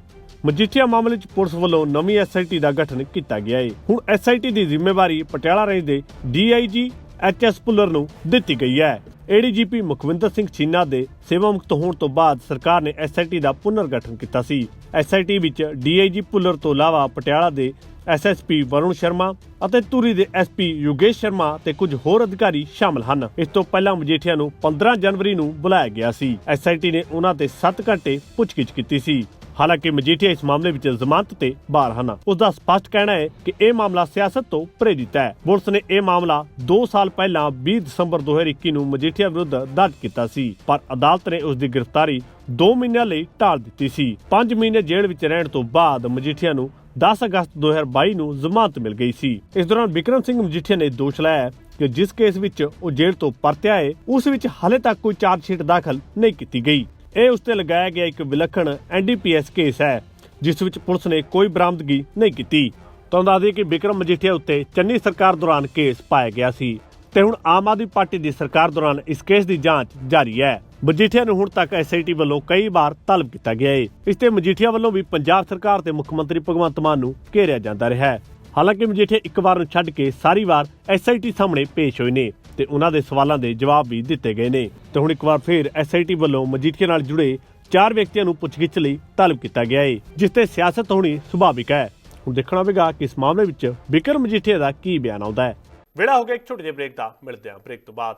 ਮਜੀਠੀਆ ਮਾਮਲੇ 'ਚ ਪੁਲਿਸ ਵੱਲੋਂ ਨਵੀਂ ਐਸਆਈਟੀ ਦਾ ਗਠਨ ਕੀਤਾ ਗਿਆ ਏ। ਹੁਣ ਐਸਆਈਟੀ ਦੀ ਜ਼ਿੰਮੇਵਾਰੀ ਪਟਿਆਲਾ ਰੇਂਜ ਦੇ ਡੀਆਈਜੀ ਐਚਐਸ ਪੁੱਲਰ ਨੂੰ ਦਿੱਤੀ ਗਈ ਹੈ। ਏਡੀਜੀਪੀ ਮੁਖਵਿੰਦਰ ਸਿੰਘ ਚੀਨਾ ਦੇ ਸੇਵਾ ਮੁਕਤ ਹੋਣ ਤੋਂ ਬਾਅਦ ਸਰਕਾਰ ਨੇ ਐਸਆਈਟੀ ਦਾ ਪੁਨਰ ਗਠਨ ਕੀਤਾ ਸੀ। ਐਸਆਈਟੀ ਵਿੱਚ ਡੀਆਈਜੀ ਪੁੱਲਰ ਤੋਂ ਇਲਾਵਾ ਪਟਿਆਲਾ ਦੇ ਐਸਐਸਪੀ ਵਰੁਣ ਸ਼ਰਮਾ ਅਤੇ ਧੂਰੀ ਦੇ ਐਸਪੀ ਯੋਗੇਸ਼ ਸ਼ਰਮਾ ਤੇ ਕੁਝ ਹੋਰ ਅਧਿਕਾਰੀ ਸ਼ਾਮਲ ਹਨ। ਇਸ ਤੋਂ ਪਹਿਲਾਂ ਮਜੀਠੀਆ ਨੂੰ 15 ਜਨਵਰੀ ਨੂੰ ਬੁਲਾਇਆ ਗਿਆ ਸੀ। ਐਸਆਈਟੀ ਨੇ ਉਹਨਾਂ ਤੇ 7 ਘੰਟੇ ਪੁੱਛਗਿੱਛ ਕੀਤੀ ਸੀ। ਹਾਲਾਂਕਿ ਮਜੀਠੀਆ ਇਸ ਮਾਮਲੇ ਵਿੱਚ ਜ਼ਮਾਨਤ ਤੇ ਬਾਹਰ ਹਨ। ਉਸ ਦਾ ਸਪਸ਼ਟ ਕਹਿਣਾ ਹੈ ਕਿ ਇਹ ਮਾਮਲਾ ਸਿਆਸਤ ਤੋਂ ਪ੍ਰੇਰਿਤ ਹੈ। ਪੁਲਿਸ ਨੇ ਇਹ ਮਾਮਲਾ 2 ਸਾਲ ਪਹਿਲਾਂ 20 ਦਸੰਬਰ 2021 ਨੂੰ ਮਜੀਠੀਆ ਵਿਰੁੱਧ ਦਰਜ ਕੀਤਾ ਸੀ, ਪਰ ਅਦਾਲਤ ਨੇ ਉਸ ਦੀ ਗ੍ਰਿਫਤਾਰੀ 2 ਮਹੀਨਿਆਂ ਲਈ ਟਾਲ ਦਿੱਤੀ ਸੀ। 5 ਮਹੀਨੇ ਜੇਲ੍ਹ ਵਿੱਚ ਰਹਿਣ ਤੋਂ ਬਾਅਦ ਮਜੀਠੀਆ ਨੂੰ 10 ਅਗਸਤ 2022 ਨੂੰ ਜ਼ਮਾਨਤ ਮਿਲ ਗਈ ਸੀ। ਇਸ ਦੌਰਾਨ ਵਿਕਰਮ ਸਿੰਘ ਮਜੀਠੀਆ ਨੇ ਦੋਸ਼ ਲਾਇਆ ਹੈ ਕਿ ਜਿਸ ਕੇਸ ਵਿੱਚ ਉਹ ਜੇਲ੍ਹ ਤੋਂ ਪਰਤਿਆ ਹੈ, ਉਸ ਵਿੱਚ ਹਾਲੇ ਤੱਕ ਕੋਈ ਚਾਰਜ ਸ਼ੀਟ ਦਾਖਲ ਨਹੀਂ ਕੀਤੀ ਗਈ। ਇਹ ਉਸ ਤੇ ਲਗਾਇਆ ਗਿਆ ਇੱਕ ਵਿਲੱਖਣ ਐਨਡੀਪੀਐਸ ਕੇਸ ਹੈ, ਜਿਸ ਵਿੱਚ ਪੁਲਿਸ ਨੇ ਕੋਈ ਬਰਾਮਦਗੀ ਨਹੀਂ ਕੀਤੀ। ਤੁਹਾਨੂੰ ਦੱਸ ਦਈਏ ਕਿ ਵਿਕਰਮ ਮਜੀਠੀਆ ਉੱਤੇ ਚੰਨੀ ਸਰਕਾਰ ਦੌਰਾਨ ਕੇਸ ਪਾਇਆ ਗਿਆ ਸੀ ਤੇ ਹੁਣ ਆਮ ਆਦਮੀ ਪਾਰਟੀ ਦੀ ਸਰਕਾਰ ਦੌਰਾਨ ਇਸ ਕੇਸ ਦੀ ਜਾਂਚ ਜਾਰੀ ਹੈ। ਮਜੀਠੀਆ ਨੂੰ ਹੁਣ ਤੱਕ ਐਸਆਈਟੀ ਵੱਲੋਂ ਕਈ ਵਾਰ ਤਲਬ ਕੀਤਾ ਗਿਆ ਹੈ ਇਸ ਤੇ ਮਜੀਠੀਆ ਵੱਲੋਂ ਵੀ ਪੰਜਾਬ ਸਰਕਾਰ ਤੇ ਮੁੱਖ ਮੰਤਰੀ ਭਗਵੰਤ ਮਾਨ ਨੂੰ ਘੇਰਿਆ ਜਾਂਦਾ ਰਿਹਾ ਹੈ। ਹਾਲਾਂਕਿ ਮਜੀਠੀਆ ਇੱਕ ਵਾਰ ਨੂੰ ਛੱਡ ਕੇ ਸਾਰੀ ਵਾਰ ਐਸਆਈਟੀ ਸਾਹਮਣੇ ਪੇਸ਼ ਹੋਏ ਨੇ ਤੇ ਉਹਨਾਂ ਦੇ ਸਵਾਲਾਂ ਦੇ ਜਵਾਬ ਵੀ ਦਿੱਤੇ ਗਏ ਨੇ। ਤੇ ਹੁਣ ਇੱਕ ਵਾਰ ਫਿਰ ਐਸਆਈਟੀ ਵੱਲੋਂ ਮਜੀਠੀਆ ਨਾਲ ਜੁੜੇ ਚਾਰ ਵਿਅਕਤੀਆਂ ਨੂੰ ਪੁੱਛਗਿੱਛ ਲਈ ਤਲਬ ਕੀਤਾ ਗਿਆ ਹੈ ਜਿਸ ਤੇ ਸਿਆਸਤ ਹੋਣੀ ਸੁਭਾਵਿਕ ਹੈ। ਹੁਣ ਦੇਖਣਾ ਹੋਵੇਗਾ ਕਿ ਇਸ ਮਾਮਲੇ ਵਿੱਚ ਬਿਕਰਮ ਮਜੀਠੀਆ ਦਾ ਕੀ ਬਿਆਨ ਆਉਂਦਾ ਹੈ। ਵੇਲਾ ਹੋ ਗਿਆ ਇੱਕ ਛੋਟੇ ਜਿਹੇ ਬ੍ਰੇਕ ਦਾ, ਮਿਲਦੇ ਹਾਂ ਬ੍ਰੇਕ ਤੋਂ ਬਾਅਦ।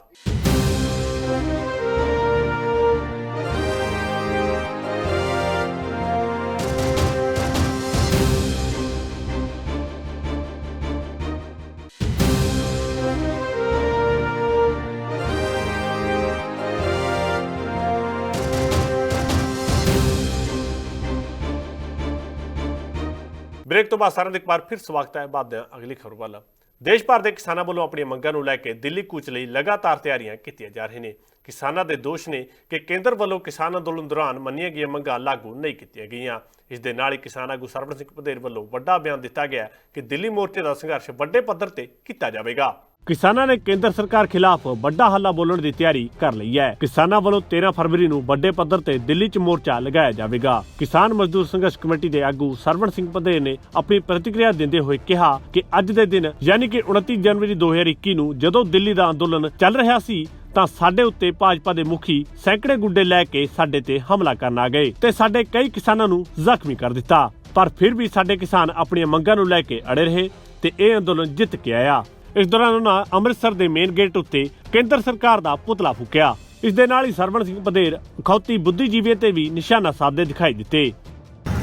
ਬ੍ਰੇਕ ਤੋਂ ਬਾਅਦ ਸਾਰਿਆਂ ਦਾ ਇੱਕ ਵਾਰ ਫਿਰ ਸਵਾਗਤ ਹੈ ਬਾਅਦ ਅਗਲੀ ਖਬਰ ਵੱਲ। ਦੇਸ਼ ਭਰ ਦੇ ਕਿਸਾਨਾਂ ਵੱਲੋਂ ਆਪਣੀਆਂ ਮੰਗਾਂ ਨੂੰ ਲੈ ਕੇ ਦਿੱਲੀ ਕੂਚ ਲਈ ਲਗਾਤਾਰ ਤਿਆਰੀਆਂ ਕੀਤੀਆਂ ਜਾ ਰਹੀਆਂ ਨੇ। ਕਿਸਾਨਾਂ ਦੇ ਦੋਸ਼ ਨੇ ਕਿ ਕੇਂਦਰ ਵੱਲੋਂ ਕਿਸਾਨ ਅੰਦੋਲਨ ਦੌਰਾਨ ਮੰਨੀਆਂ ਗਈਆਂ ਮੰਗਾਂ ਲਾਗੂ ਨਹੀਂ ਕੀਤੀਆਂ ਗਈਆਂ। ਇਸ ਦੇ ਨਾਲ ਹੀ ਕਿਸਾਨ ਆਗੂ ਸਰਵਣ ਸਿੰਘ ਪਧੇਰ ਵੱਲੋਂ ਵੱਡਾ ਬਿਆਨ ਦਿੱਤਾ ਗਿਆ ਕਿ ਦਿੱਲੀ ਮੋਰਚੇ ਦਾ ਸੰਘਰਸ਼ ਵੱਡੇ ਪੱਧਰ ਤੇ ਕੀਤਾ ਜਾਵੇਗਾ। ਕਿਸਾਨਾਂ ਨੇ ਕੇਂਦਰ ਸਰਕਾਰ ਖਿਲਾਫ ਵੱਡਾ ਹੱਲਾ ਬੋਲਣ ਦੀ ਤਿਆਰੀ ਕਰ ਲਈ ਹੈ। ਕਿਸਾਨਾਂ ਵੱਲੋਂ 13 ਫਰਵਰੀ ਨੂੰ ਵੱਡੇ ਪੱਧਰ ਤੇ ਦਿੱਲੀ 'ਚ ਮੋਰਚਾ ਲਗਾਇਆ ਜਾਵੇਗਾ। ਕਿਸਾਨ ਮਜ਼ਦੂਰ ਸੰਘਰਸ਼ ਕਮੇਟੀ ਦੇ ਆਗੂ ਸਰਵਣ ਸਿੰਘ ਪਧੇਰ ਨੇ ਆਪਣੀ ਪ੍ਰਤੀਕਿਰਿਆ ਦਿੰਦੇ ਹੋਏ ਕਿਹਾ ਕਿ ਅੱਜ ਦੇ ਦਿਨ ਯਾਨੀ ਕਿ 29 ਜਨਵਰੀ 2021 ਨੂੰ ਜਦੋਂ ਦਿੱਲੀ ਦਾ ਅੰਦੋਲਨ ਚੱਲ ਰਿਹਾ ਸੀ, ਤਾਂ ਸਾਡੇ ਉੱਤੇ ਭਾਜਪਾ ਦੇ ਮੁਖੀ ਸੈਂਕੜੇ ਗੁੱਡੇ ਲੈ ਕੇ ਸਾਡੇ ਤੇ ਹਮਲਾ ਕਰਨ ਆ ਗਏ ਤੇ ਸਾਡੇ ਕਈ ਕਿਸਾਨਾਂ ਨੂੰ ਜ਼ਖਮੀ ਕਰ ਦਿੱਤਾ। ਪਰ ਫਿਰ ਵੀ ਸਾਡੇ ਕਿਸਾਨ ਆਪਣੀਆਂ ਮੰਗਾਂ ਨੂੰ ਲੈ ਕੇ ਅੜੇ ਰਹੇ ਤੇ ਇਹ ਅੰਦੋਲਨ ਜਿੱਤ ਕੇ ਆਇਆ। ਇਸ ਦੌਰਾਨ ਉਹਨਾਂ ਅੰਮ੍ਰਿਤਸਰ ਦੇ ਮੇਨ ਗੇਟ ਉੱਤੇ ਕੇਂਦਰ ਸਰਕਾਰ ਦਾ ਪੁਤਲਾ ਫੂਕਿਆ। ਇਸ ਦੇ ਨਾਲ ਹੀ ਸਰਵਣ ਸਿੰਘ ਪਧੇਰ ਖੌਤੀ ਬੁੱਧੀਜੀਵੀ ਤੇ ਵੀ ਨਿਸ਼ਾਨਾ ਸਾਧਦੇ ਦਿਖਾਈ ਦਿੱਤੇ।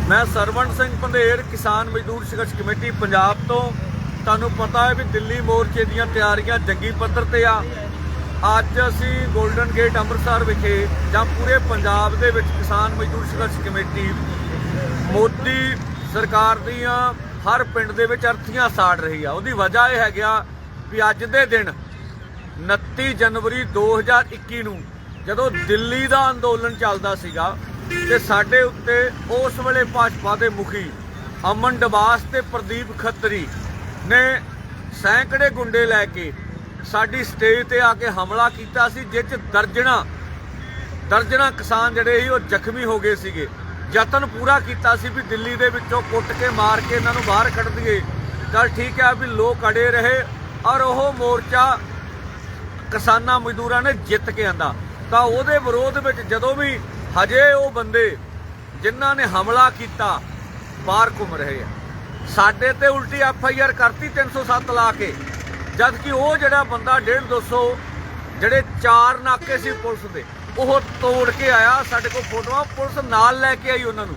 ਮੈਂ ਸਰਵਣ ਸਿੰਘ ਪੰਧੇਰ, ਕਿਸਾਨ ਮਜ਼ਦੂਰ ਸੰਘਰਸ਼ ਕਮੇਟੀ, ਪੰਜਾਬ ਤੋਂ। ਤੁਹਾਨੂੰ ਪਤਾ ਹੈ ਵੀ ਦਿੱਲੀ ਮੋਰਚੇ ਦੀਆਂ ਤਿਆਰੀਆਂ ਜੰਗੀ ਪੱਧਰ ਤੇ ਆ। ਅੱਜ ਅਸੀਂ 골ਡਨ ਗੇਟ ਅੰਮ੍ਰਿਤਸਰ ਵਿਖੇ ਜਾਂ ਪੂਰੇ ਪੰਜਾਬ ਦੇ ਵਿੱਚ ਕਿਸਾਨ ਮਜ਼ਦੂਰ ਸੰਘਰਸ਼ ਕਮੇਟੀ, ਮੋਦੀ ਸਰਕਾਰ ਦੀਆਂ ਹਰ ਪਿੰਡ ਦੇ ਵਿੱਚ ਅਰਥੀਆਂ ਸਾੜ ਰਹੀ ਆ। ਉਹਦੀ ਵਜ੍ਹਾ ਇਹ ਹੈਗਾ ਵੀ ਅੱਜ ਦੇ ਦਿਨ 29 ਜਨਵਰੀ 2021 ਨੂੰ ਜਦੋਂ ਦਿੱਲੀ ਦਾ ਅੰਦੋਲਨ ਚੱਲਦਾ ਸੀਗਾ ਤੇ ਸਾਡੇ ਉੱਤੇ ਉਸ ਵੇਲੇ ਭਾਜਪਾ ਦੇ ਮੁਖੀ ਅਮਨ ਡਬਾਸ ਤੇ ਪ੍ਰਦੀਪ ਖੱਤਰੀ ਨੇ ਸੈਂਕੜੇ ਗੁੰਡੇ ਲੈ ਕੇ ਸਾਡੀ ਸਟੇਜ ਤੇ ਆ ਕੇ ਹਮਲਾ ਕੀਤਾ ਸੀ ਜਿਸ 'ਚ ਦਰਜਣਾ ਦਰਜਣਾ ਕਿਸਾਨ ਜਿਹੜੇ ਸੀ, ਉਹ ਜ਼ਖਮੀ ਹੋ ਗਏ ਸੀਗੇ। ਯਤਨ ਪੂਰਾ ਕੀਤਾ ਸੀ ਵੀ ਦਿੱਲੀ ਦੇ ਵਿੱਚੋਂ ਕੁੱਟ ਕੇ ਮਾਰ ਕੇ ਇਹਨਾਂ ਨੂੰ ਬਾਹਰ ਕੱਢ ਦਈਏ। ਚਲ ਠੀਕ ਹੈ ਵੀ ਲੋਕ ਅੜੇ ਰਹੇ ਔਰ ਉਹ ਮੋਰਚਾ ਕਿਸਾਨਾਂ ਮਜ਼ਦੂਰਾਂ ਨੇ ਜਿੱਤ ਕੇ ਆਂਦਾ। ਤਾਂ ਉਹਦੇ ਵਿਰੋਧ ਵਿੱਚ ਜਦੋਂ ਵੀ ਹਜੇ ਉਹ ਬੰਦੇ ਜਿਨ੍ਹਾਂ ਨੇ ਹਮਲਾ ਕੀਤਾ, ਬਾਹਰ ਘੁੰਮ ਰਹੇ ਆ। ਸਾਡੇ ਤੇ ਉਲਟੀ ਐਫ ਆਈ ਆਰ ਕਰਤੀ 307 ਲਾ ਕੇ। ਜਦ ਕਿ ਉਹ ਜਿਹੜਾ ਬੰਦਾ 1.5 200 ਜਿਹੜੇ ਚਾਰ ਨਾਕੇ ਸੀ ਪੁਲਿਸ ਦੇ, ਉਹ ਤੋੜ ਕੇ ਆਇਆ, ਸਾਡੇ ਕੋਲ ਫੋਟੋਆਂ, ਪੁਲਿਸ ਨਾਲ ਲੈ ਕੇ ਆਈ ਉਹਨਾਂ ਨੂੰ।